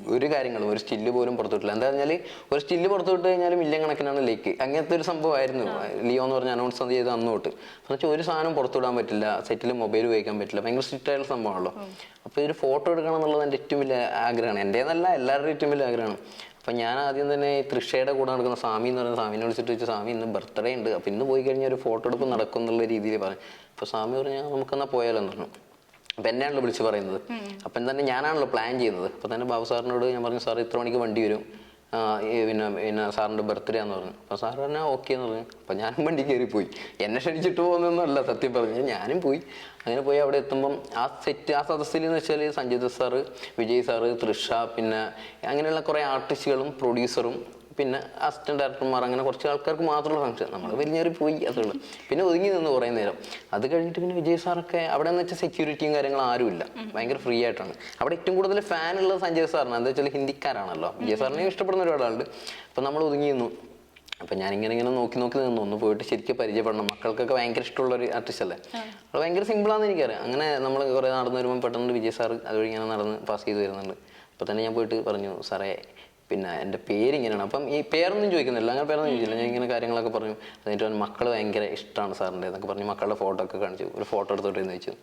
ഒരു കാര്യങ്ങളും ഒരു സ്റ്റില്ല് പോലും പുറത്തു വിട്ടില്ല. എന്താ പറഞ്ഞാൽ ഒരു സ്റ്റില്ല് പുറത്തു വിട്ട് കഴിഞ്ഞാൽ മില്യൺ കണക്കിനാണ് ലേക്ക്. അങ്ങനത്തെ ഒരു സംഭവമായിരുന്നു. ലിയോ എന്ന് പറഞ്ഞ അനൗൺസ് ചെയ്ത് അന്ന് തൊട്ട്. എന്നുവെച്ചാൽ ഒരു സാധനം പുറത്തു വിടാൻ പറ്റില്ല സെറ്റിൽ മൊബൈൽ ഉപയോഗിക്കാൻ പറ്റില്ല. ഭയങ്കര സ്ട്രിക്റ്റ് ആയിട്ടുള്ള സംഭവമാണല്ലോ. അപ്പോൾ ഒരു ഫോട്ടോ എടുക്കണം എന്നുള്ളത് എന്റെ ഏറ്റവും വലിയ ആഗ്രഹമാണ്. എന്റെന്നല്ല എല്ലാവരുടെയും ഏറ്റവും വലിയ ആഗ്രഹമാണ്. അപ്പം ഞാൻ ആദ്യം തന്നെ തൃഷയുടെ കൂടെ നടക്കുന്ന സ്വാമി എന്ന് പറയുന്ന സ്വാമിനെ വിളിച്ചിട്ട് വെച്ചാൽ സ്വാമി ഇന്ന് ബർത്ത്ഡേ ഉണ്ട്. അപ്പം ഇന്ന് പോയി കഴിഞ്ഞാൽ ഒരു ഫോട്ടോ എടുപ്പ് നടക്കും എന്നുള്ള രീതിയിൽ പറഞ്ഞു. അപ്പോൾ സ്വാമി പറഞ്ഞാൽ നമുക്കെന്നാൽ പോയാലോ? എന്ന് പറഞ്ഞു. അപ്പം എന്നെയാണല്ലോ വിളിച്ച് പറയുന്നത്. അപ്പം തന്നെ ഞാനാണല്ലോ പ്ലാൻ ചെയ്യുന്നത്. അപ്പം തന്നെ ബാബു സാറിനോട് ഞാൻ പറഞ്ഞു സാർ ഇത്ര മണിക്ക് വണ്ടി വരും. പിന്നെ പിന്നെ സാറിന്റെ ബർത്ത്ഡേ ആണെന്ന് പറഞ്ഞു. അപ്പം സാർ പറഞ്ഞാൽ ഓക്കെ എന്ന് പറഞ്ഞു. അപ്പം ഞാനും വണ്ടി കയറി പോയി എന്നെ ക്ഷണിച്ചിട്ട് പോകുന്നൊന്നുമല്ല സത്യം പറഞ്ഞു. ഞാനും പോയി. അങ്ങനെ പോയി അവിടെ എത്തുമ്പം ആ സെറ്റ് ആ സദസ്സിൽ എന്ന് വെച്ചാൽ സഞ്ജിത് സാറ് വിജയ് സാറ് തൃഷ പിന്നെ അങ്ങനെയുള്ള കുറേ ആർട്ടിസ്റ്റുകളും പ്രൊഡ്യൂസറും പിന്നെ അസിസ്റ്റന്റ് ഡയറക്ടർമാർ അങ്ങനെ കുറച്ച് ആൾക്കാർക്ക് മാത്രമുള്ള ഫംഗ്ഷൻ നമ്മൾ വലിയൊരു പോയി അതുകൊണ്ട് പിന്നെ ഒതുങ്ങി നിന്ന് കുറേ നേരം. അത് കഴിഞ്ഞിട്ട് പിന്നെ വിജയ് സാറൊക്കെ അവിടെ എന്ന് വെച്ചാൽ സെക്യൂരിറ്റിയും കാര്യങ്ങളും ആരുമില്ല ഭയങ്കര ഫ്രീ ആയിട്ടാണ്. അവിടെ ഏറ്റവും കൂടുതൽ ഫാൻ ഉള്ളത് സഞ്ജയ് സാറിന് എന്താ വെച്ചാൽ ഹിന്ദിക്കാരാണല്ലോ. വിജയ് സാറിനെ ഇഷ്ടപ്പെടുന്ന ഒരാളുണ്ട്. അപ്പം നമ്മൾ ഒതുങ്ങി നിന്നു. അപ്പം ഞാനിങ്ങനെ ഇങ്ങനെ നോക്കി നോക്കി നിന്നു. ഒന്ന് പോയിട്ട് ശരിക്കും പരിചയപ്പെടണം. മക്കൾക്കൊക്കെ ഭയങ്കര ഇഷ്ടമുള്ള ഒരു ആർട്ടിസ്റ്റ് അല്ലേ? അത് ഭയങ്കര സിമ്പിളാന്ന് എനിക്കറിയാം. അങ്ങനെ നമ്മൾ കുറേ നടന്നു വരുമ്പോൾ പെട്ടെന്ന് വിജയ് സാർ അതുവഴി ഇങ്ങനെ നടന്ന് പാസ് ചെയ്ത് വരുന്നുണ്ട്. അപ്പോൾ തന്നെ ഞാൻ പോയിട്ട് പറഞ്ഞു സാറേ പിന്നെ എന്റെ പേര് ഇങ്ങനെയാണ് അപ്പം ഈ പേരൊന്നും ചോദിക്കുന്നില്ല. അങ്ങനെ പേരൊന്നും ചോദിച്ചില്ല ഞാൻ ഇങ്ങനെ കാര്യങ്ങളൊക്കെ പറഞ്ഞു. എന്നിട്ട് പറഞ്ഞു മക്കൾ ഭയങ്കര ഇഷ്ടമാണ് സാറിന്റെ എന്നൊക്കെ പറഞ്ഞു മക്കളുടെ ഫോട്ടോ ഒക്കെ കാണിച്ചു. ഒരു ഫോട്ടോ എടുത്തോട്ട് എന്ന് ചോദിച്ചു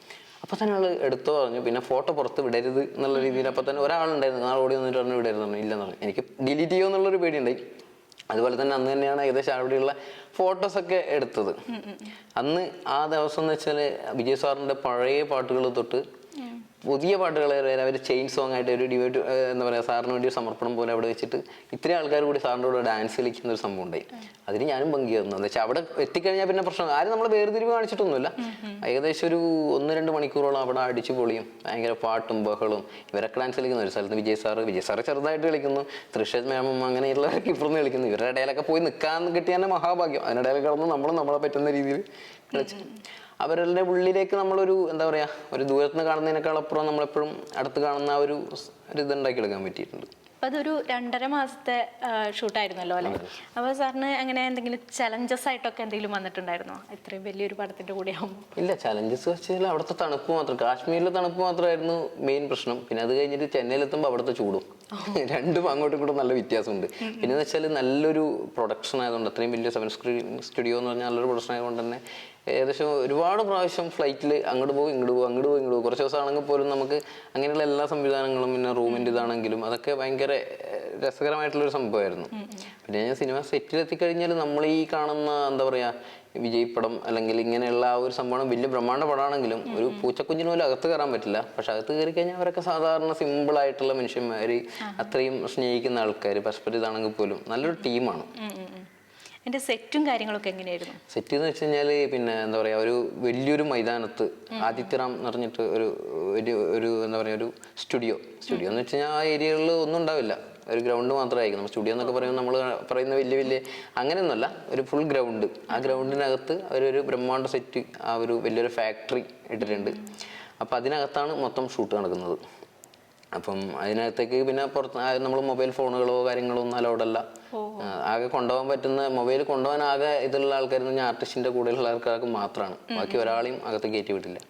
അപ്പോൾ തന്നെ ആൾ എടുത്തു പറഞ്ഞു. പിന്നെ ഫോട്ടോ പുറത്ത് വിടരുത് എന്നുള്ള രീതിയിൽ അപ്പോൾ തന്നെ ഒരാളുണ്ടായിരുന്നു. ആ ഓടി വന്നിട്ട് പറഞ്ഞു വിടരുത് പറഞ്ഞു ഇല്ലെന്ന് പറഞ്ഞു. എനിക്ക് ഡിലീറ്റ് ചെയ്യുമോ എന്നുള്ളൊരു പേടിയുണ്ടായി. അതുപോലെ തന്നെ അന്ന് തന്നെയാണ് ഏകദേശം അവിടെയുള്ള ഫോട്ടോസൊക്കെ എടുത്തത്. അന്ന് ആ ദിവസം എന്ന് വെച്ചാൽ വിജയ് സാറിന്റെ പഴയ പാട്ടുകൾ തൊട്ട് പുതിയ പാട്ടുകൾ വരെ അവർ ചെയിൻ സോങ് ആയിട്ട് ഒരു ഡിബേറ്റ് എന്താ പറയുക സാറിന് വേണ്ടി ഒരു സമർപ്പണം പോലെ അവിടെ വെച്ചിട്ട് ഇത്രയും ആൾക്കാർ കൂടി സാറിന്റെ കൂടെ ഡാൻസ് കളിക്കുന്ന ഒരു സംഭവം ഉണ്ടായി. അതിന് ഞാനും പങ്കുചേർന്നു എന്താ വെച്ചാൽ അവിടെ എത്തിക്കഴിഞ്ഞാൽ പിന്നെ പ്രശ്നം ആരും നമ്മൾ വേർതിരിവ് കാണിച്ചിട്ടൊന്നുമില്ല. ഏകദേശം ഒരു ഒന്ന് രണ്ട് മണിക്കൂറോളം അവിടെ അടിച്ചു പൊളിയും. ഭയങ്കര പാട്ടും ബഹളും. ഇവരൊക്കെ ഡാൻസ് കളിക്കുന്ന ഒരു സ്ഥലത്ത് വിജയ് സാറ് വിജയ് സാറ് ചെറുതായിട്ട് കളിക്കുന്നു. തൃശ് മാമും അങ്ങനെയുള്ളവരൊക്കെ ഇപ്പുറന്ന് കളിക്കുന്നു. ഇവരുടെ ഇടയിലൊക്കെ പോയി നിൽക്കാൻ കിട്ടിയ തന്നെ മഹാഭാഗ്യം. അതിനിടയിൽ കിടന്ന് നമ്മൾ നമ്മളെ പറ്റുന്ന രീതിയിൽ കളിച്ചു അവരുടെ ഉള്ളിലേക്ക് നമ്മളൊരു എന്താ പറയുക ഒരു ദൂരത്ത് നിന്ന് കാണുന്നതിനേക്കാൾ അപ്പുറം നമ്മളെപ്പോഴും അടുത്ത് കാണുന്ന ആ ഒരു ഒരു ഇത് ഉണ്ടാക്കിയെടുക്കാൻ പറ്റിയിട്ടുണ്ട്. അപ്പൊ അതൊരു രണ്ടര മാസത്തെ ഷൂട്ടായിരുന്നല്ലോ അല്ലെ? അപ്പൊ സാറിന് അങ്ങനെ എന്തെങ്കിലും ചലഞ്ചസ് ആയിട്ടൊക്കെ എന്തെങ്കിലും വന്നിട്ടുണ്ടായിരുന്നോ? ഇത്രയും വലിയൊരു പടത്തിന്റെ കൂടെ ആകുമ്പോൾ ഇല്ല ചലഞ്ചസ് വെച്ചാൽ അവിടുത്തെ തണുപ്പ് മാത്രം കാശ്മീരിലെ തണുപ്പ് മാത്രമായിരുന്നു മെയിൻ പ്രശ്നം. പിന്നെ അത് കഴിഞ്ഞിട്ട് ചെന്നൈയിലെത്തുമ്പോൾ അവിടുത്തെ ചൂടും. രണ്ടും അങ്ങോട്ടും ഇങ്ങോട്ടും നല്ല വ്യത്യാസമുണ്ട്. പിന്നെ എന്ന് വെച്ചാൽ നല്ലൊരു പ്രൊഡക്ഷൻ ആയതുകൊണ്ട് അത്രയും വലിയ സെവൻ സ്ക്രീൻ സ്റ്റുഡിയോ എന്ന് പറഞ്ഞാൽ നല്ലൊരു പ്രൊഡക്ഷൻ ആയതുകൊണ്ട് തന്നെ ഏകദേശം ഒരുപാട് പ്രാവശ്യം ഫ്ലൈറ്റിൽ അങ്ങോട്ട് പോകും ഇങ്ങോട്ട് പോകും അങ്ങോട്ട് പോകും ഇങ്ങോട്ട് പോകും. കുറച്ച് ദിവസം ആണെങ്കിൽ പോലും നമുക്ക് അങ്ങനെയുള്ള എല്ലാ സംവിധാനങ്ങളും പിന്നെ റൂമിന്റെ ഇതാണെങ്കിലും അതൊക്കെ ഭയങ്കര രസകരമായിട്ടുള്ളൊരു സംഭവമായിരുന്നു. പിന്നെ ഞാൻ സിനിമ സെറ്റിൽ കഴിഞ്ഞാൽ നമ്മൾ ഈ കാണുന്ന എന്താ പറയുക വിജയ് പടം അല്ലെങ്കിൽ ഇങ്ങനെയുള്ള ആ ഒരു സംഭവം വലിയ ബ്രഹ്മാണ്ഡ പടമാണെങ്കിലും ഒരു പൂച്ചക്കുഞ്ഞിന് പോലും അകത്ത് കയറാൻ പറ്റില്ല. പക്ഷെ അകത്ത് കയറി കഴിഞ്ഞാൽ അവരൊക്കെ സാധാരണ സിമ്പിൾ ആയിട്ടുള്ള മനുഷ്യന്മാർ അത്രയും സ്നേഹിക്കുന്ന ആൾക്കാർ പരസ്പരം ഇതാണെങ്കിൽ പോലും നല്ലൊരു ടീമാണ്. എന്റെ സെറ്റും കാര്യങ്ങളൊക്കെ എങ്ങനെയായിരുന്നു? സെറ്റ് എന്ന് വെച്ച് കഴിഞ്ഞാൽ പിന്നെ എന്താ പറയാ ഒരു വലിയൊരു മൈതാനത്ത് ആദിത്യറാം എന്ന് പറഞ്ഞിട്ട് ഒരു ഒരു ഒരു എന്താ പറയാ ഒരു സ്റ്റുഡിയോ. സ്റ്റുഡിയോ എന്ന് വെച്ച് കഴിഞ്ഞാൽ ആ ഏരിയകളിൽ ഒന്നും ഉണ്ടാവില്ല. ഒരു ഗ്രൗണ്ട് മാത്രമായിരിക്കും. നമ്മൾ സ്റ്റുഡിയോ എന്നൊക്കെ പറയുമ്പോൾ നമ്മൾ പറയുന്ന വലിയ വലിയ അങ്ങനെയൊന്നുമല്ല. ഒരു ഫുൾ ഗ്രൗണ്ട് ആ ഗ്രൗണ്ടിനകത്ത് അവരൊരു ബ്രഹ്മാണ്ട സെറ്റ് ആ ഒരു വലിയൊരു ഫാക്ടറി ഇട്ടിട്ടുണ്ട്. അപ്പം അതിനകത്താണ് മൊത്തം ഷൂട്ട് നടക്കുന്നത്. അപ്പം അതിനകത്തേക്ക് പിന്നെ പുറത്ത് നമ്മൾ മൊബൈൽ ഫോണുകളോ കാര്യങ്ങളോ ഒന്നും അലോഡല്ല അല്ല ആകെ കൊണ്ടുപോകാൻ പറ്റുന്ന മൊബൈൽ കൊണ്ടുപോകാൻ ആകെ ഇതുള്ള ആൾക്കാർ ആർട്ടിസ്റ്റിന്റെ കൂടെയുള്ള ആൾക്കാർക്ക് മാത്രമാണ് ബാക്കി ഒരാളെയും അകത്ത് കയറ്റി വിട്ടില്ല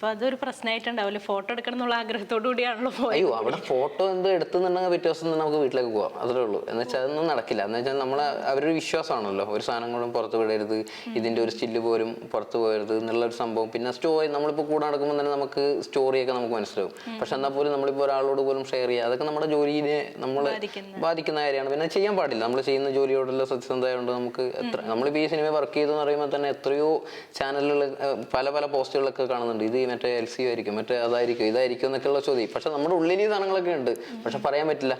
അപ്പൊ അതൊരു പ്രശ്നമായിട്ടുണ്ടാവില്ല ഫോട്ടോ എടുക്കണം എന്നുള്ള ആഗ്രഹത്തോടു കൂടിയാണല്ലോ പോയത്. അയ്യോ അവിടെ ഫോട്ടോ എന്ത് എടുത്തുന്നുണ്ടെങ്കിൽ പിറ്റേ ദിവസം തന്നെ നമുക്ക് വീട്ടിലേക്ക് പോവാം. അത്രേ ഉള്ളൂ. എന്ന് വെച്ചാൽ അതൊന്നും നടക്കില്ല. എന്ന് വെച്ചാൽ നമ്മളെ അവരൊരു വിശ്വാസമാണല്ലോ. ഒരു സാധനങ്ങളും പുറത്ത് വിടരുത്. ഇതിന്റെ ഒരു സ്റ്റില്ല് പോലും പുറത്ത് പോകരുത് എന്നുള്ള ഒരു സംഭവം. പിന്നെ സ്റ്റോറി നമ്മളിപ്പോൾ കൂടെ നടക്കുമ്പോൾ തന്നെ നമുക്ക് സ്റ്റോറിയൊക്കെ നമുക്ക് മനസ്സിലാവും. പക്ഷെ എന്നാൽ പോലും നമ്മളിപ്പോൾ ഒരാളോട് പോലും ഷെയർ ചെയ്യുക അതൊക്കെ നമ്മുടെ ജോലിയെ നമ്മൾ ബാധിക്കുന്ന. ബാധിക്കുന്ന കാര്യമാണ്. പിന്നെ ചെയ്യാൻ പാടില്ല. നമ്മൾ ചെയ്യുന്ന ജോലിയോടുള്ള സത്യസന്ധതയുണ്ട് നമുക്ക് എത്ര നമ്മളിപ്പോൾ ഈ സിനിമ വർക്ക് ചെയ്തെന്ന് പറയുമ്പോൾ തന്നെ എത്രയോ ചാനലുകൾ പല പല പോസ്റ്റുകളൊക്കെ കാണുന്നുണ്ട്. ഇത് മറ്റേ എൽ സി ആയിരിക്കും. മറ്റേ അതായിരിക്കും ഇതായിരിക്കും എന്നൊക്കെയുള്ള ചോദ്യം. പക്ഷെ നമ്മുടെ ഉള്ളിൽ ഈ സാധനങ്ങളൊക്കെ ഉണ്ട്. പക്ഷെ പറയാൻ പറ്റില്ല.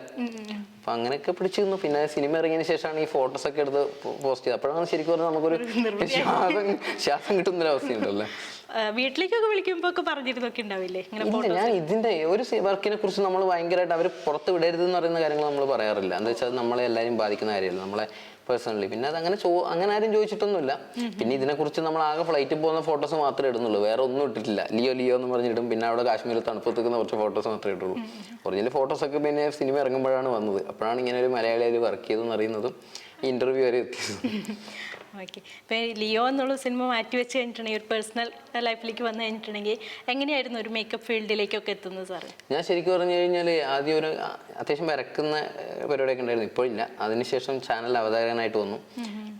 അപ്പൊ അങ്ങനെയൊക്കെ പിടിച്ചു നിന്നു പിന്നെ സിനിമ ഇറങ്ങിയതിന് ശേഷമാണ് ഈ ഫോട്ടോസ് ഒക്കെ എടുത്ത് പോസ്റ്റ് ചെയ്ത് അപ്പോഴാണ് ശരിക്കും പറഞ്ഞാൽ നമുക്കൊരു ശ്വാസം ശ്വാസം കിട്ടുന്ന ഒരു അവസ്ഥയുണ്ടല്ലേ വീട്ടിലേക്കൊക്കെ വിളിക്കുമ്പോ ഒക്കെ പറഞ്ഞിരുന്നൊക്കെ ഉണ്ടാവില്ലേ? ഞാൻ ഇതിന്റെ ഒരു വർക്കിനെ കുറിച്ച് നമ്മൾ ഭയങ്കരമായിട്ട് അവർ പുറത്ത് വിടരുത് എന്ന് പറയുന്ന കാര്യങ്ങൾ നമ്മൾ പറയാറില്ല. എന്താ വെച്ചാൽ നമ്മളെ എല്ലാവരും ബാധിക്കുന്ന കാര്യമല്ല. നമ്മളെ പേഴ്സണലി പിന്നെ അത് അങ്ങനെ ചോ അങ്ങനെ ആരും ചോദിച്ചിട്ടൊന്നുമില്ല. പിന്നെ ഇതിനെക്കുറിച്ച് നമ്മൾ ആകെ ഫ്ലൈറ്റിൽ പോകുന്ന ഫോട്ടോസ് മാത്രമേ ഇടുന്നുള്ളൂ. വേറെ ഒന്നും ഇട്ടിട്ടില്ല. ലിയോ ലിയോ എന്ന് പറഞ്ഞിട്ടും പിന്നെ അവിടെ കാശ്മീരിൽ തണുപ്പ് നിൽക്കുന്ന കുറച്ച് ഫോട്ടോസ് മാത്രമേ ഇട്ടുള്ളൂ. ഒറിജിനൽ ഫോട്ടോസ് ഒക്കെ പിന്നെ സിനിമ ഇറങ്ങുമ്പോഴാണ് വന്നത്. അപ്പോഴാണ് ഇങ്ങനെ ഒരു മലയാളിയിൽ വർക്ക് ചെയ്തെന്ന് അറിയുന്നതും ഇന്റർവ്യൂ വരെ എത്തിയതും. ഓക്കെ. ഇപ്പം ലിയോ എന്നുള്ള സിനിമ മാറ്റി വെച്ച് കഴിഞ്ഞിട്ടുണ്ടെങ്കിൽ ഒരു പേഴ്സണൽ ലൈഫിലേക്ക് വന്നു കഴിഞ്ഞിട്ടുണ്ടെങ്കിൽ എങ്ങനെയായിരുന്നു ഒരു മേക്കപ്പ് ഫീൽഡിലേക്കൊക്കെ എത്തുന്നത് സാറ്? ഞാൻ ശരിക്കും പറഞ്ഞു കഴിഞ്ഞാൽ ആദ്യം ഒരു അത്യാവശ്യം വരക്കുന്ന പരിപാടിയൊക്കെ ഉണ്ടായിരുന്നു. ഇപ്പോഴില്ല. അതിനുശേഷം ചാനൽ അവതാരകനായിട്ട് വന്നു.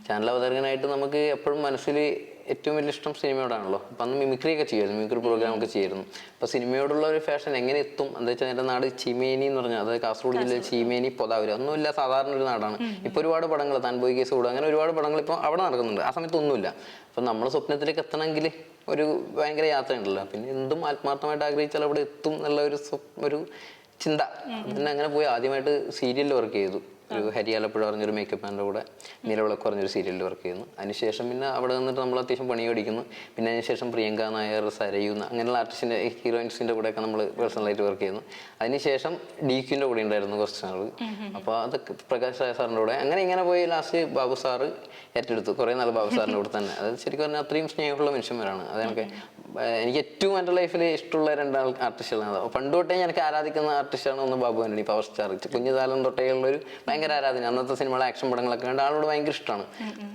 ചാനൽ അവതാരകനായിട്ട് നമുക്ക് എപ്പോഴും മനസ്സിൽ ഏറ്റവും വലിയ ഇഷ്ടം സിനിമയോടാണല്ലോ. അപ്പം അന്ന് മിമിക്രി ഒക്കെ ചെയ്യുമായിരുന്നു. മിമിക്രി പ്രോഗ്രാം ഒക്കെ ചെയ്യുമായിരുന്നു. അപ്പോൾ സിനിമയോടുള്ള ഒരു ഫാഷൻ എങ്ങനെ എത്തും? എന്താ വെച്ചാൽ എന്റെ നാട് ചീമേനി എന്ന് പറഞ്ഞാൽ അതായത് കാസർഗോഡ് ജില്ലയിൽ ചീമേനി പൊതാവൂര്. ഒന്നുമില്ല സാധാരണ ഒരു നാടാണ്. ഇപ്പോൾ ഒരുപാട് പടങ്ങൾ താൻപോയി കേസ് കൂടുക അങ്ങനെ ഒരുപാട് പടങ്ങൾ ഇപ്പോൾ അവിടെ നടക്കുന്നുണ്ട്. ആ സമയത്ത് ഒന്നുമില്ല. അപ്പം നമ്മൾ സ്വപ്നത്തിലേക്ക് എത്തണമെങ്കിൽ ഒരു ഭയങ്കര യാത്രയുണ്ടല്ലോ. പിന്നെ എന്തും ആത്മാർത്ഥമായിട്ട് ആഗ്രഹിച്ചാൽ അവിടെ എത്തും എന്നുള്ള ഒരു ഒരു ചിന്ത. പിന്നെ അങ്ങനെ പോയി ആദ്യമായിട്ട് സീരിയലിൽ വർക്ക് ചെയ്തു. ഒരു ഹരിയാലപ്പുഴ പറഞ്ഞൊരു മേക്കപ്പ് മാനിന്റെ കൂടെ നിലവിളക്ക് പറഞ്ഞൊരു സീരിയലിൽ വർക്ക് ചെയ്യുന്നു. അതിനുശേഷം പിന്നെ അവിടെ നിന്നിട്ട് നമ്മൾ അത്യാവശ്യം പണി പഠിക്കുന്നു പിന്നെ അതിനുശേഷം പ്രിയങ്ക നായർ സരയുന്ന അങ്ങനെയുള്ള ആർട്ടിസ്റ്റിന്റെ ഹീറോയിൻസിന്റെ കൂടെയൊക്കെ നമ്മൾ പേഴ്സണലായിട്ട് വർക്ക് ചെയ്യുന്നു. അതിനുശേഷം ഡി ക്യൂന്റെ കൂടെ ഉണ്ടായിരുന്നു കുറച്ച് നാൾ അപ്പോൾ അതൊക്കെ പ്രകാശ് രായ സാറിന്റെ കൂടെ. അങ്ങനെ ഇങ്ങനെ പോയി ലാസ്റ്റ് ബാബു സാറ് ഏറ്റെടുത്തു. കുറേ നാൾ ബാബു സാറിന്റെ കൂടെ തന്നെ. അത് ശരിക്കും പറഞ്ഞാൽ അത്രയും സ്നേഹമുള്ള മനുഷ്യന്മാരാണ്. അതൊക്കെ എനിക്ക് ഏറ്റവും എന്റെ ലൈഫിൽ ഇഷ്ടമുള്ള രണ്ടാൾ ആർട്ടിസ്റ്റുകളാണ് പണ്ട് തൊട്ടേ എനിക്ക് ആരാധിക്കുന്ന ആർട്ടിസ്റ്റാണ് ഒന്ന് ബാബു ആന്റണി പവർ സ്റ്റാർ കുഞ്ഞുകാലം തൊട്ടേ ഉള്ളൊരു ഭയങ്കര ആരാധന അന്നത്തെ സിനിമകളെ ആക്ഷൻ പടങ്ങളൊക്കെ കണ്ട് ആളോട് ഭയങ്കര ഇഷ്ടമാണ്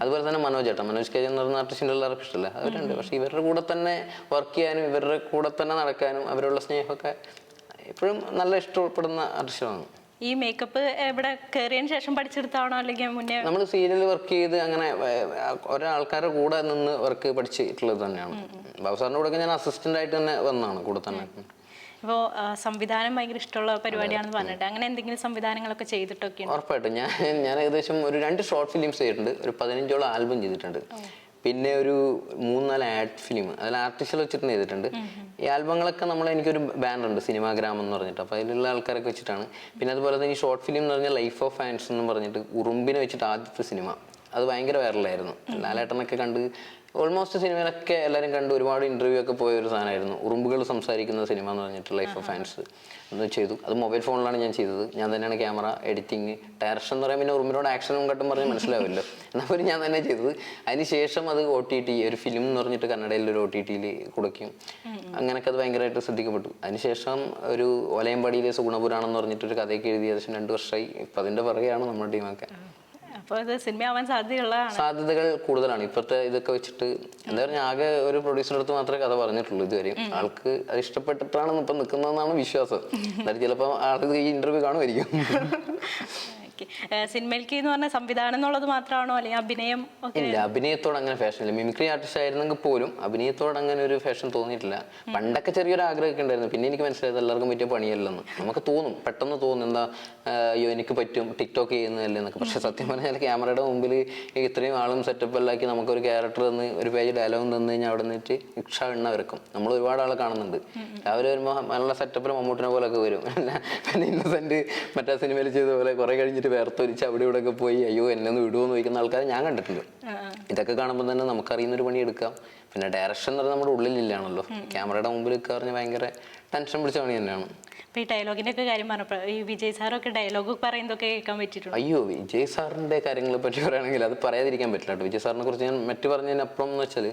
അതുപോലെ തന്നെ മനോജ് ചേട്ടൻ മനോജ് കെ എന്ന് പറയുന്ന ആർട്ടിസ്റ്റിന്റെ എല്ലാവർക്കും ഇഷ്ടമല്ല. അവരുണ്ട്. പക്ഷെ ഇവരുടെ കൂടെ തന്നെ വർക്ക് ചെയ്യാനും ഇവരുടെ കൂടെ തന്നെ നടക്കാനും അവരുള്ള സ്നേഹമൊക്കെ എപ്പോഴും നല്ല ഇഷ്ടപ്പെടുന്ന ആർട്ടിസ്റ്റാണ് ഈ മേക്കപ്പ് എവിടെ കയറിയതിന് ശേഷം പഠിച്ചെടുത്താണോ അല്ലെങ്കിൽ മുന്നേ നമ്മൾ സീരിയൽ വർക്ക് ചെയ്ത് അങ്ങനെ ഒരാൾക്കാരുടെ കൂടെ നിന്ന് വർക്ക് പഠിച്ചിട്ടുള്ളത് തന്നെയാണ്. ബാബു സാറിന്റെ കൂടെ ഞാൻ അസിസ്റ്റന്റ് ആയിട്ട് തന്നെ വന്നതാണ് കൂടെ തന്നെ. ഇപ്പോൾ സംവിധാനം ഭയങ്കര ഇഷ്ടമുള്ള പരിപാടിയാണെന്ന് പറഞ്ഞിട്ട് അങ്ങനെ എന്തെങ്കിലും സംവിധാനങ്ങളൊക്കെ ചെയ്തിട്ടൊക്കെ ഉറപ്പായിട്ടും. ഞാൻ ഞാൻ ഏകദേശം ഒരു രണ്ട് ഷോർട്ട് ഫിലിംസ് ചെയ്തിട്ടുണ്ട്. ഒരു പതിനഞ്ചോളം ആൽബം ചെയ്തിട്ടുണ്ട്. പിന്നെ ഒരു മൂന്നാൽ ആഡ് ഫിലിം അതിൽ ആർട്ടിസ്റ്റുകൾ വെച്ചിട്ട് ചെയ്തിട്ടുണ്ട്. ഈ ആൽബങ്ങളൊക്കെ നമ്മൾ എനിക്കൊരു ബാനറുണ്ട് സിനിമാഗ്രാമം എന്ന് പറഞ്ഞിട്ട്. അപ്പോൾ അതിലുള്ള ആൾക്കാരൊക്കെ വെച്ചിട്ടാണ്. പിന്നെ അതുപോലെ തന്നെ ഈ ഷോർട്ട് ഫിലിം എന്ന് പറഞ്ഞാൽ ലൈഫ് ഓഫ് ഫാൻസ് എന്ന് പറഞ്ഞിട്ട് ഉറുമ്പിനെ വെച്ചിട്ട് ആദ്യത്തെ സിനിമ അത് ഭയങ്കര വൈറലായിരുന്നു ലാലേട്ടനൊക്കെ കണ്ട് ഓൾമോസ്റ്റ് സിനിമയിലൊക്കെ എല്ലാവരും കണ്ട് ഒരുപാട് ഇന്റർവ്യൂ ഒക്കെ പോയ ഒരു സാധനമായിരുന്നു. ഉറുമ്പുകൾ സംസാരിക്കുന്ന സിനിമ എന്ന് പറഞ്ഞിട്ട് ലൈഫ് ഓഫ് ഫാൻസ് എന്ന് ചെയ്തു. അത് മൊബൈൽ ഫോണിലാണ് ഞാൻ ചെയ്തത്. ഞാൻ തന്നെയാണ് ക്യാമറ എഡിറ്റിംഗ് ഡയറക്ഷൻ എന്ന് പറയാൻ പിന്നെ ഉറുമ്പിനോട് ആക്ഷനും കട്ടും പറഞ്ഞ് മനസ്സിലാവില്ലോ. എന്നാൽ പോലും ഞാൻ തന്നെ ചെയ്തത്. അതിന് ശേഷം അത് ഒ ടി ടി ഒരു ഫിലിം എന്ന് പറഞ്ഞിട്ട് കന്നഡയിൽ ഒരു ഒ ടി ടിയിൽ കൊടുക്കും. അങ്ങനെയൊക്കെ അത് ഭയങ്കരമായിട്ട് ശ്രദ്ധിക്കപ്പെട്ടു. അതിനുശേഷം ഒരു ഒലയമ്പടിയിലെ സുഗുണപുരാണം എന്ന് പറഞ്ഞിട്ട് ഒരു കഥയൊക്കെ എഴുതി ഏകദേശം രണ്ട് വർഷമായി ഇപ്പം അതിന്റെ പുറകെയാണ് നമ്മുടെ ടീമൊക്കെ അപ്പോൾ ഇത് സിനിമയാവാൻ സാധ്യതയുള്ളതാണ്. സാധ്യതകൾ കൂടുതലാണ്. ഇപ്പോഴത്തെ ഇതൊക്കെ വെച്ചിട്ട് എന്താ പറഞ്ഞാൽ ആകെ ഒരു പ്രൊഡ്യൂസറിന്റെ അടുത്ത് മാത്രമേ കഥ പറഞ്ഞിട്ടുള്ളൂ ഇതുവരെ. ആൾക്ക് അത് ഇഷ്ടപ്പെട്ടിട്ടാണ് ഇപ്പൊ നിൽക്കുന്നതെന്നാണ് വിശ്വാസം. എന്നാലും ചിലപ്പോൾ ആൾക്ക് ഈ ഇന്റർവ്യൂ കാണുമായിരിക്കും. ഓക്കെ സിനിമയിലേക്ക് എന്ന് പറഞ്ഞ സംവിധാനം എന്നുള്ളത് മാത്രമാണോ? അല്ലെങ്കിൽ അഭിനയം ഒക്കെ ഇല്ല അഭിനയത്തോട് അങ്ങനെ ഫാഷൻ ഇല്ല. മിമിക്രി ആർട്ടിസ്റ്റ് ആയിരുന്നെങ്കിൽ പോലും അഭിനയത്തോട് അങ്ങനെ ഒരു ഫാഷൻ തോന്നിയിട്ടില്ല. പണ്ടൊക്കെ ചെറിയൊരു ആഗ്രഹമൊക്കെ ഉണ്ടായിരുന്നു. പിന്നെ എനിക്ക് മനസ്സിലായത് എല്ലാവർക്കും പറ്റിയ പണിയല്ലെന്ന്. നമുക്ക് തോന്നും. പെട്ടെന്ന് തോന്നും എന്താ അയ്യോ എനിക്ക് പറ്റും ടിക്ടോക്ക് ചെയ്യുന്നതല്ലേ എന്നൊക്കെ. പക്ഷെ സത്യം പറഞ്ഞാൽ ക്യാമറയുടെ മുമ്പിൽ ഇത്രയും ആളും സെറ്റപ്പ് എല്ലാം ആക്കി നമുക്കൊരു ക്യാരക്ടർ തന്ന് ഒരു പേജ് ഡയലോഗ് തന്നു കഴിഞ്ഞാൽ അവിടെ നിന്നിട്ട് ഇക്ഷ എണ്ണ വരക്കും നമ്മൾ ഒരുപാട് ആളെ കാണുന്നുണ്ട്. രാവിലെ വരുമ്പോൾ നല്ല സെറ്റപ്പിൽ മമ്മൂട്ടിനെ പോലൊക്കെ വരും. പിന്നെ ഇന്നസെന്റ് മറ്റേ സിനിമയിൽ ചെയ്ത പോലെ കുറെ കഴിഞ്ഞിട്ട് വേർത്തൊരിച്ച് അവിടെ ഇവിടെ ഒക്കെ പോയി അയ്യോ എന്നെ ഒന്ന് വിടുമോ എന്ന് ചോദിക്കുന്ന ആൾക്കാരെ ഞാൻ കണ്ടിട്ടുണ്ട്. ഇതൊക്കെ കാണുമ്പോൾ തന്നെ നമുക്കറിയുന്ന ഒരു പണി എടുക്കാം. പിന്നെ ഡയറക്ഷൻ എന്ന് പറഞ്ഞാൽ നമ്മുടെ ഉള്ളിലില്ലാണല്ലോ. ക്യാമറയുടെ മുമ്പിൽ നിൽക്കുക പറഞ്ഞാൽ ഭയങ്കര ടെൻഷൻ പിടിച്ച പണി തന്നെയാണ്. ഈ ഡയലോഗിന്റെ ഒക്കെ കാര്യം പറഞ്ഞപ്പോൾ ഈ വിജയ് സാറൊക്കെ ഡയലോഗ് പറയുന്നതൊക്കെ കേൾക്കാൻ പറ്റിയിട്ടുണ്ട്? അയ്യോ വിജയ് സാറിന്റെ കാര്യങ്ങളെ പറ്റി പറയുകയാണെങ്കിൽ അത് പറയാതിരിക്കാൻ പറ്റില്ല കേട്ടോ. വിജയ് സാറിനെ കുറിച്ച് ഞാൻ മറ്റു പറഞ്ഞതിനപ്പുറം എന്ന് വെച്ചാൽ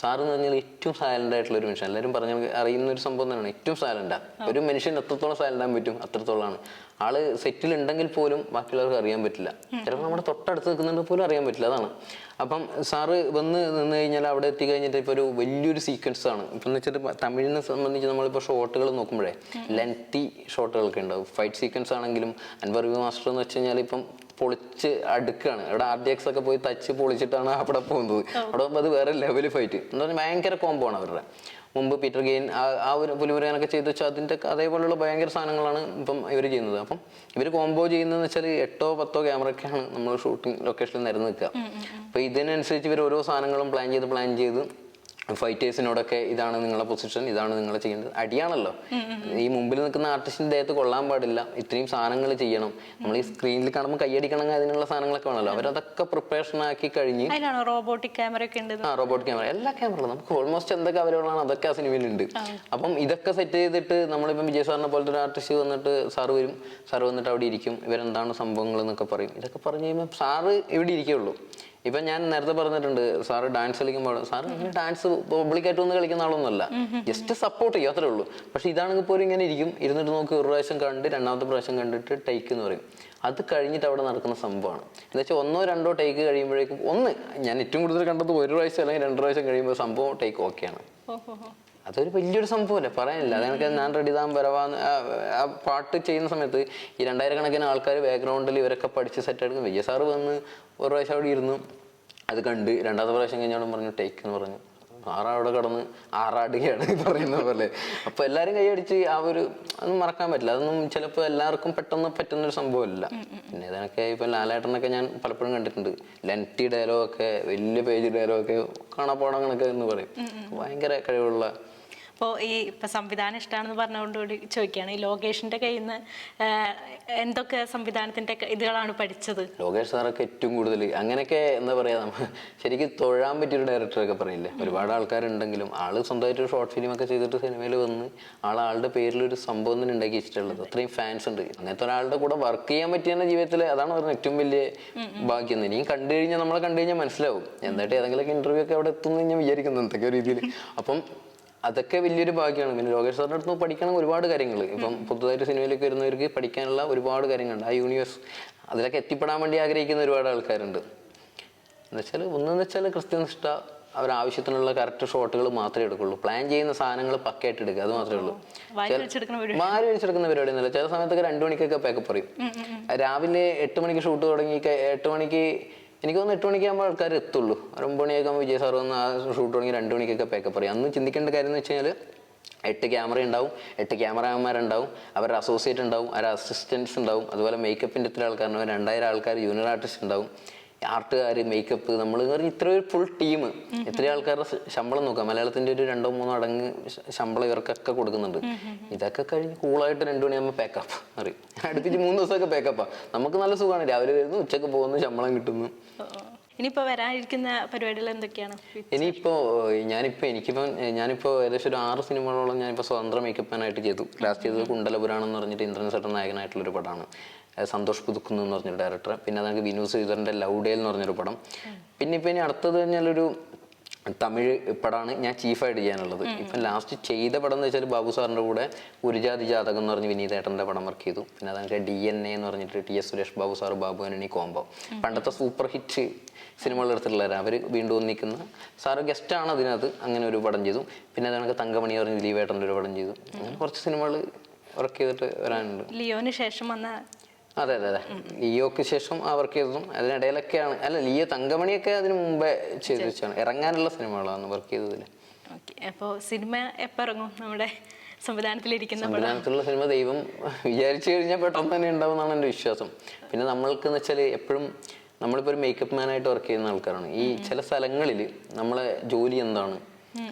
സാർ എന്ന് പറഞ്ഞാൽ ഏറ്റവും സൈലന്റ് ആയിട്ടുള്ള ഒരു മനുഷ്യൻ. എല്ലാവരും പറഞ്ഞ അറിയുന്ന ഒരു സംഭവം തന്നെയാണ്. ഏറ്റവും സൈലന്റാ ഒരു മനുഷ്യൻ എത്രത്തോളം സൈലന്റ് ആകാൻ പറ്റും അത്രത്തോളമാണ് ആൾ സെറ്റിൽ ഉണ്ടെങ്കിൽ പോലും ബാക്കിയുള്ളവർക്ക് അറിയാൻ പറ്റില്ല. ചിലപ്പോൾ നമ്മുടെ തൊട്ടടുത്ത് നിൽക്കുന്നുണ്ട് പോലും അറിയാൻ പറ്റില്ല അതാണ്. അപ്പം സാറ് വന്ന് നിന്ന് കഴിഞ്ഞാൽ അവിടെ എത്തി കഴിഞ്ഞിട്ട് ഇപ്പോൾ ഒരു വലിയൊരു സീക്വൻസ് ആണ്. ഇപ്പം എന്ന് വെച്ചിട്ട് തമിഴിനെ സംബന്ധിച്ച് നമ്മളിപ്പോൾ ഷോട്ടുകൾ നോക്കുമ്പോഴേ ലെങ്തി ഷോട്ടുകളൊക്കെ ഉണ്ടാവും ഫൈറ്റ് സീക്വൻസ് ആണെങ്കിലും അൻവർ വി മാസ്റ്റർ എന്ന് വെച്ച് കഴിഞ്ഞാൽ ഇപ്പം പൊളിച്ച് അടുക്കാണ്. ഇവിടെ ആർ ഡി എക്സ് ഒക്കെ പോയി തച്ച് പൊളിച്ചിട്ടാണ് അവിടെ പോകുന്നത്. അവിടെ പോകുമ്പോൾ അത് വേറെ ലെവൽ ഫൈറ്റ് എന്ന് പറഞ്ഞാൽ ഭയങ്കര കോമ്പോ ആണ് അവരുടെ. മുമ്പ് പീറ്റർ ഗെയിൻ ആ- ഒരു പുലിമുരുകനൊക്കെ ചെയ്തു വെച്ചാൽ അതിന്റെ അതേപോലെയുള്ള ഭയങ്കര സാധനങ്ങളാണ് ഇപ്പം ഇവർ ചെയ്യുന്നത്. അപ്പം ഇവർ കോംബോ ചെയ്യുന്നതെന്ന് വെച്ചാൽ എട്ടോ പത്തോ ക്യാമറയൊക്കെയാണ് നമ്മൾ ഷൂട്ടിംഗ് ലൊക്കേഷനിൽ നിരന്ന് നിൽക്കുക. അപ്പോൾ ഇതിനനുസരിച്ച് ഇവർ ഓരോ സാധനങ്ങളും പ്ലാൻ ചെയ്ത് പ്ലാൻ ചെയ്ത് ഫൈറ്റേഴ്സിനോടൊക്കെ ഇതാണ് നിങ്ങളുടെ പൊസിഷൻ ഇതാണ് നിങ്ങൾ ചെയ്യേണ്ടത്. അടിയാണല്ലോ. ഈ മുമ്പിൽ നിൽക്കുന്ന ആർട്ടിസ്റ്റിന്റെ ദേഹത്ത് കൊള്ളാൻ പാടില്ല. ഇത്രയും സാധനങ്ങൾ ചെയ്യണം. നമ്മൾ ഈ സ്ക്രീനിൽ കാണുമ്പോൾ കൈയടിക്കണമെങ്കിൽ അതിനുള്ള സാധനങ്ങളൊക്കെ വേണമല്ലോ. അവരതൊക്കെ പ്രിപ്പറേഷൻ ആക്കി കഴിഞ്ഞ് റോബോട്ടിക് ക്യാമറ ഒക്കെ ഉണ്ട് ആ റോബോട്ട് ക്യാമറ എല്ലാ ക്യാമറകളും നമുക്ക് ഓൾമോസ്റ്റ് എന്തൊക്കെ അവരോളാണ് അതൊക്കെ ആ സിനിമയിലുണ്ട് അപ്പം ഇതൊക്കെ സെറ്റ് ചെയ്തിട്ട് നമ്മളിപ്പം വിജയ് സാറിനെ പോലത്തെ ഒരു ആർട്ടിസ്റ്റ് വന്നിട്ട് സാറ് വരും. സാറ് വന്നിട്ട് അവിടെ ഇരിക്കും. ഇവരെന്താണ് സംഭവങ്ങൾ എന്നൊക്കെ പറയും. ഇതൊക്കെ പറഞ്ഞു കഴിയുമ്പോൾ സാറ് ഇവിടെ ഇരിക്കുള്ളൂ ഇപ്പം ഞാൻ നേരത്തെ പറഞ്ഞിട്ടുണ്ട് സാറ് ഡാൻസ് കളിക്കുമ്പോൾ സാറ് ഡാൻസ് പബ്ലിക്കായിട്ട് വന്ന് കളിക്കുന്ന ആളൊന്നുമല്ല. ജസ്റ്റ് സപ്പോർട്ട് ചെയ്യും അത്രേ ഉള്ളൂ. പക്ഷെ ഇതാണെങ്കിൽ പോലും ഇങ്ങനെ ഇരിക്കും. ഇരുന്നിട്ട് നോക്കി ഒരു പ്രാവശ്യം കണ്ട് രണ്ടാമത്തെ പ്രാവശ്യം കണ്ടിട്ട് ടേക്ക് എന്ന് പറയും. അത് കഴിഞ്ഞിട്ട് അവിടെ നടക്കുന്ന സംഭവമാണ്. എന്ന് വെച്ചാൽ ഒന്നോ രണ്ടോ ടേക്ക് കഴിയുമ്പോഴേക്കും ഒന്ന് ഞാൻ ഏറ്റവും കൂടുതൽ കണ്ടത് ഒരു പ്രാവശ്യം അല്ലെങ്കിൽ രണ്ട് പ്രാവശ്യം കഴിയുമ്പോൾ സംഭവം ടേക്ക് ഓക്കെയാണ് അതൊരു വലിയൊരു സംഭവമല്ലേ? പറയാനില്ല. അതെനിക്ക് ഞാൻ റെഡി താൻ വരവാന്ന് ആ- ആ പാട്ട് ചെയ്യുന്ന സമയത്ത് ഈ രണ്ടായിരക്കണക്കിന് ആൾക്കാർ ബാക്ക്ഗ്രൗണ്ടിൽ ഇവരൊക്കെ പഠിച്ച് സെറ്റ് എടുക്കും വിജയ സാറ് വന്ന് ഒരു പ്രാവശ്യം അവിടെ ഇരുന്നു. അത് കണ്ട് രണ്ടാമത്തെ പ്രാവശ്യം കഴിഞ്ഞാലും പറഞ്ഞു ടേക്ക് എന്ന് പറഞ്ഞു. ആറാവിടെ കടന്ന് ആറാടുകയാണ് പറയുന്ന പോലെ. അപ്പൊ എല്ലാരും കൈയടിച്ച് ആ ഒരു അതൊന്നും മറക്കാൻ പറ്റില്ല. അതൊന്നും ചിലപ്പോൾ എല്ലാവർക്കും പെട്ടെന്ന് പറ്റുന്ന ഒരു സംഭവമല്ല പിന്നെ ഇതിനൊക്കെ ഇപ്പൊ ലാലേട്ടനൊക്കെ ഞാൻ പലപ്പോഴും കണ്ടിട്ടുണ്ട്. ലെന്റി ഡയലോഗൊക്കെ വലിയ പേജ് ഡയലോഗൊക്കെ കണക്ക് എന്ന് പറയും. ഭയങ്കര കഴിവുള്ള അപ്പോൾ ഈ ഇപ്പം സംവിധാനം ഇഷ്ടമാണെന്ന് പറഞ്ഞുകൊണ്ടുകൂടി ചോദിക്കുകയാണ്. ഈ ലോകേഷിന്റെ കയ്യിൽ നിന്ന് എന്തൊക്കെ സംവിധാനത്തിന്റെ ഇതുകളാണ് പഠിച്ചത്? ലോകേഷ് സാറൊക്കെ ഏറ്റവും കൂടുതൽ അങ്ങനെയൊക്കെ എന്താ പറയാ നമ്മ ശരിക്കും തൊഴാൻ പറ്റിയൊരു ഡയറക്ടറൊക്കെ പറയില്ലേ? ഒരുപാട് ആൾക്കാരുണ്ടെങ്കിലും ആൾ സ്വന്തമായിട്ട് ഒരു ഷോർട്ട് ഫിലിം ഒക്കെ ചെയ്തിട്ട് സിനിമയിൽ വന്ന് ആൾ ആളുടെ പേരിൽ ഒരു സംഭവം തന്നെ ഉണ്ടാക്കി വെച്ചിട്ടുള്ളത്. അത്രയും ഫാൻസ് ഉണ്ട്. അങ്ങനത്തെ ഒരാളുടെ കൂടെ വർക്ക് ചെയ്യാൻ പറ്റിയെന്ന ജീവിതത്തിൽ അതാണ് പറഞ്ഞത് ഏറ്റവും വലിയ ഭാഗ്യം. ഇനിയും കണ്ടു കഴിഞ്ഞാൽ നമ്മളെ കണ്ടു കഴിഞ്ഞാൽ മനസ്സിലാവും. എന്തായിട്ട് ഏതെങ്കിലുമൊക്കെ ഇന്റർവ്യൂ ഒക്കെ അവിടെ എത്തുന്നു ഞാൻ വിചാരിക്കുന്നു എന്തൊക്കെ രീതിയിൽ അപ്പം അതൊക്കെ വലിയൊരു ഭാഗ്യമാണ്. പിന്നെ ലോകേഷ് സാറിന്റെ അടുത്ത് നിന്ന് പഠിക്കണം ഒരുപാട് കാര്യങ്ങൾ ഇപ്പം പുതുതായിട്ട് സിനിമയിലേക്ക് വരുന്നവർക്ക് പഠിക്കാനുള്ള ഒരുപാട് കാര്യങ്ങളുണ്ട്. ആ യൂണിവേഴ്സ് അതിലൊക്കെ എത്തിപ്പെടാൻ വേണ്ടി ആഗ്രഹിക്കുന്ന ഒരുപാട് ആൾക്കാരുണ്ട്. എന്നുവെച്ചാൽ ഒന്നെന്ന് വെച്ചാൽ കൃത്യനിഷ്ഠ അവരാവശ്യത്തിനുള്ള കറക്റ്റ് ഷോട്ടുകൾ മാത്രമേ എടുക്കുള്ളൂ. പ്ലാൻ ചെയ്യുന്ന സാധനങ്ങൾ പക്കയായിട്ട് എടുക്കുക അത് മാത്രമേ ഉള്ളൂ. പരിപാടി മാറി വെച്ചെടുക്കുന്ന പരിപാടി. ഒന്നുമില്ല ചില സമയത്തൊക്കെ രണ്ടു മണിക്കൊക്കെ പേക്കപ്പ് പറയും. രാവിലെ എട്ട് മണിക്ക് ഷൂട്ട് തുടങ്ങി എട്ട് മണിക്ക് എനിക്ക് തോന്നുന്നു എട്ട് മണിക്കാകുമ്പോൾ ആൾക്കാർ എത്തുള്ളൂ. ഒരു ആകുമ്പോൾ വിജയ് സാർ വന്ന് ആ ഷൂട്ട് തുടങ്ങി രണ്ട് മണിക്കൊക്കെ പേക്കപ്പ് പറയും. അന്ന് ചിന്തിക്കേണ്ട കാര്യം എന്ന് വെച്ച് കഴിഞ്ഞാൽ എട്ട് ക്യാമറ ഉണ്ടാവും എട്ട് ക്യാമറാമാരുണ്ടാവും അവരുടെ അസോസിയേറ്റ് ഉണ്ടാവും അവരുടെ അസിസ്റ്റൻസ് ഉണ്ടാവും അതുപോലെ മേക്കപ്പിന്റെ ഇത്ര ആൾക്കാരുണ്ടാവും രണ്ടായിരം ആൾക്കാർ ജൂനിയർ ആർട്ടിസ്റ്റ് ഉണ്ടാവും. ആർട്ടുകാർ മേക്കപ്പ് നമ്മൾ ഇത്ര ഒരു ഫുൾ ടീം എത്ര ആൾക്കാരുടെ ശമ്പളം നോക്കാം. മലയാളത്തിന്റെ ഒരു രണ്ടോ മൂന്നോ അടങ്ങ് ശമ്പളം ഇവർക്കൊക്കെ കൊടുക്കുന്നുണ്ട്. ഇതൊക്കെ കഴിഞ്ഞ് കൂളായിട്ട് രണ്ടു മണിയാകുമ്പോൾ പാക്കപ്പ് അറിയും അടുപ്പിച്ച് മൂന്ന് ദിവസമൊക്കെ പാക്കപ്പാ നമുക്ക് നല്ല സുഖമാണ്. രാവിലെ വരുന്നു ഉച്ചയ്ക്ക് പോകുന്നു ശമ്പളം കിട്ടുന്നു. ഇനിയിപ്പോ വരാനിരിക്കുന്ന പരിപാടികൾ എന്തൊക്കെയാണ്? ഇനിയിപ്പോ ഞാനിപ്പോ എനിക്കിപ്പോ ഞാനിപ്പോ ഏകദേശം ഒരു ആറ് സിനിമകളോളം ഞാനിപ്പോ സ്വതന്ത്ര മേക്കപ്പ് ആയിട്ട് ചെയ്തു. ലാസ്റ്റ് ചെയ്തത് കുണ്ടലപുരാണം എന്ന് പറഞ്ഞിട്ട് ഇന്ദ്രൻ ചേട്ടൻ നായകനായിട്ടുള്ള ഒരു പടമാണ്. സന്തോഷ് പുതുക്കുന്നു എന്ന് പറഞ്ഞൊരു ഡയറക്ടർ പിന്നെ അതായത് വിനു ശ്രീധരന്റെ ലൗഡേൽ എന്ന് പറഞ്ഞൊരു പടം. പിന്നെ ഇപ്പം ഇനി അടുത്തത് കഴിഞ്ഞാലൊരു തമിഴ് പടമാണ് ഞാൻ ചീഫായിട്ട് ചെയ്യാനുള്ളത്. ഇപ്പം ലാസ്റ്റ് ചെയ്ത പടം എന്ന് വെച്ചാൽ ബാബു സാറിന്റെ കൂടെ ഉരുജാതി ജാതകം എന്ന് പറഞ്ഞ് വിനീതേട്ടന്റെ പടം വർക്ക് ചെയ്തു. പിന്നെ അതൊക്കെ ഡി എൻ എ എന്ന് പറഞ്ഞിട്ട് T S Suresh Babu sir Babu അനണി combo. പണ്ടത്തെ സൂപ്പർ ഹിറ്റ് സിനിമകൾ എടുത്തിട്ടുള്ളവർ അവർ വീണ്ടും ഒന്നിക്കുന്ന സാറ് ഗസ്റ്റാണ് അതിനകത്ത് അങ്ങനെ ഒരു പടം ചെയ്തു. പിന്നെ അതാണ് തങ്കമണി പറഞ്ഞ് ദിലീപേട്ടന്റെ ഒരു പടം ചെയ്തു. അങ്ങനെ കുറച്ച് സിനിമകൾ വർക്ക് ചെയ്തിട്ട് വരാനുണ്ട്. ലിയോന് ശേഷം വന്ന അതെ അതെ അതെ. ലിയോക്ക് ശേഷം ആ വർക്ക് ചെയ്തതും അതിനിടയിലൊക്കെയാണ് അല്ല ലിയോ തങ്കമണിയൊക്കെ അതിന് മുമ്പേ ചെയ്തു വെച്ചാണ് ഇറങ്ങാനുള്ള സിനിമകളാണ് വർക്ക് ചെയ്തതിൽ അപ്പോൾ സിനിമ എപ്പോൾ ഇറങ്ങും നമ്മുടെ സംവിധാനത്തിലിരിക്കുന്ന സംവിധാനത്തിലുള്ള സിനിമ ദൈവം വിചാരിച്ചു കഴിഞ്ഞാൽ പെട്ടെന്ന് തന്നെ ഉണ്ടാവും എന്നാണ് എന്റെ വിശ്വാസം. പിന്നെ നമ്മൾക്ക് എന്ന് വെച്ചാൽ എപ്പോഴും നമ്മളിപ്പോൾ ഒരു മേക്കപ്പ് മാനായിട്ട് വർക്ക് ചെയ്യുന്ന ആൾക്കാരാണ്. ഈ ചില സ്ഥലങ്ങളിൽ നമ്മളെ ജോലി എന്താണ്?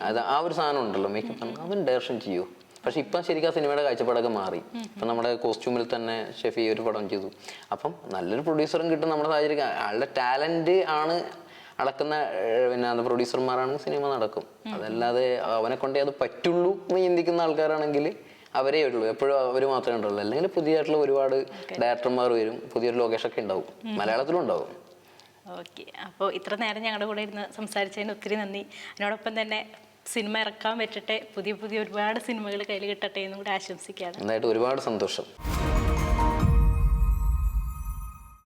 അത് ആ ഒരു സാധനം ഉണ്ടല്ലോ മേക്കപ്പ് അവൻ ഡയറക്ഷൻ ചെയ്യൂ പക്ഷെ ഇപ്പം ശരിക്കും ആ സിനിമയുടെ കാഴ്ചപ്പാടൊക്കെ മാറി. ഇപ്പം നമ്മുടെ കോസ്റ്റ്യൂമിൽ തന്നെ ഷെഫി ഒരു പടം ചെയ്തു. അപ്പം നല്ലൊരു പ്രൊഡ്യൂസറും കിട്ടും നമ്മുടെ സാഹചര്യം. ആളുടെ ടാലന്റ് ആണ് അളക്കുന്ന പിന്നെ അത് പ്രൊഡ്യൂസർമാരാണ് സിനിമ നടക്കും. അതല്ലാതെ അവനെ കൊണ്ടേ അത് പറ്റുള്ളൂ എന്ന് ചിന്തിക്കുന്ന ആൾക്കാരാണെങ്കിൽ അവരേ ഉള്ളൂ. എപ്പോഴും അവർ മാത്രമേ ഉണ്ടാവുള്ളൂ അല്ലെങ്കിൽ പുതിയതായിട്ടുള്ള ഒരുപാട് ഡയറക്ടർമാർ വരും. പുതിയൊരു ലൊക്കേഷൻ ഒക്കെ ഉണ്ടാവും. മലയാളത്തിലും ഉണ്ടാവും. ഓക്കെ. അപ്പോൾ ഇത്ര നേരം ഞങ്ങളുടെ കൂടെ ഇരുന്ന് സംസാരിച്ചതിന് ഒത്തിരി നന്ദി. അതിനോടൊപ്പം തന്നെ സിനിമ ഇറക്കാൻ പറ്റട്ടെ പുതിയ പുതിയ ഒരുപാട് സിനിമകൾ കയ്യിൽ കിട്ടട്ടെ എന്നും കൂടെ ആശംസിക്കുകയാണ്. എന്തായിട്ട് ഒരുപാട് സന്തോഷം.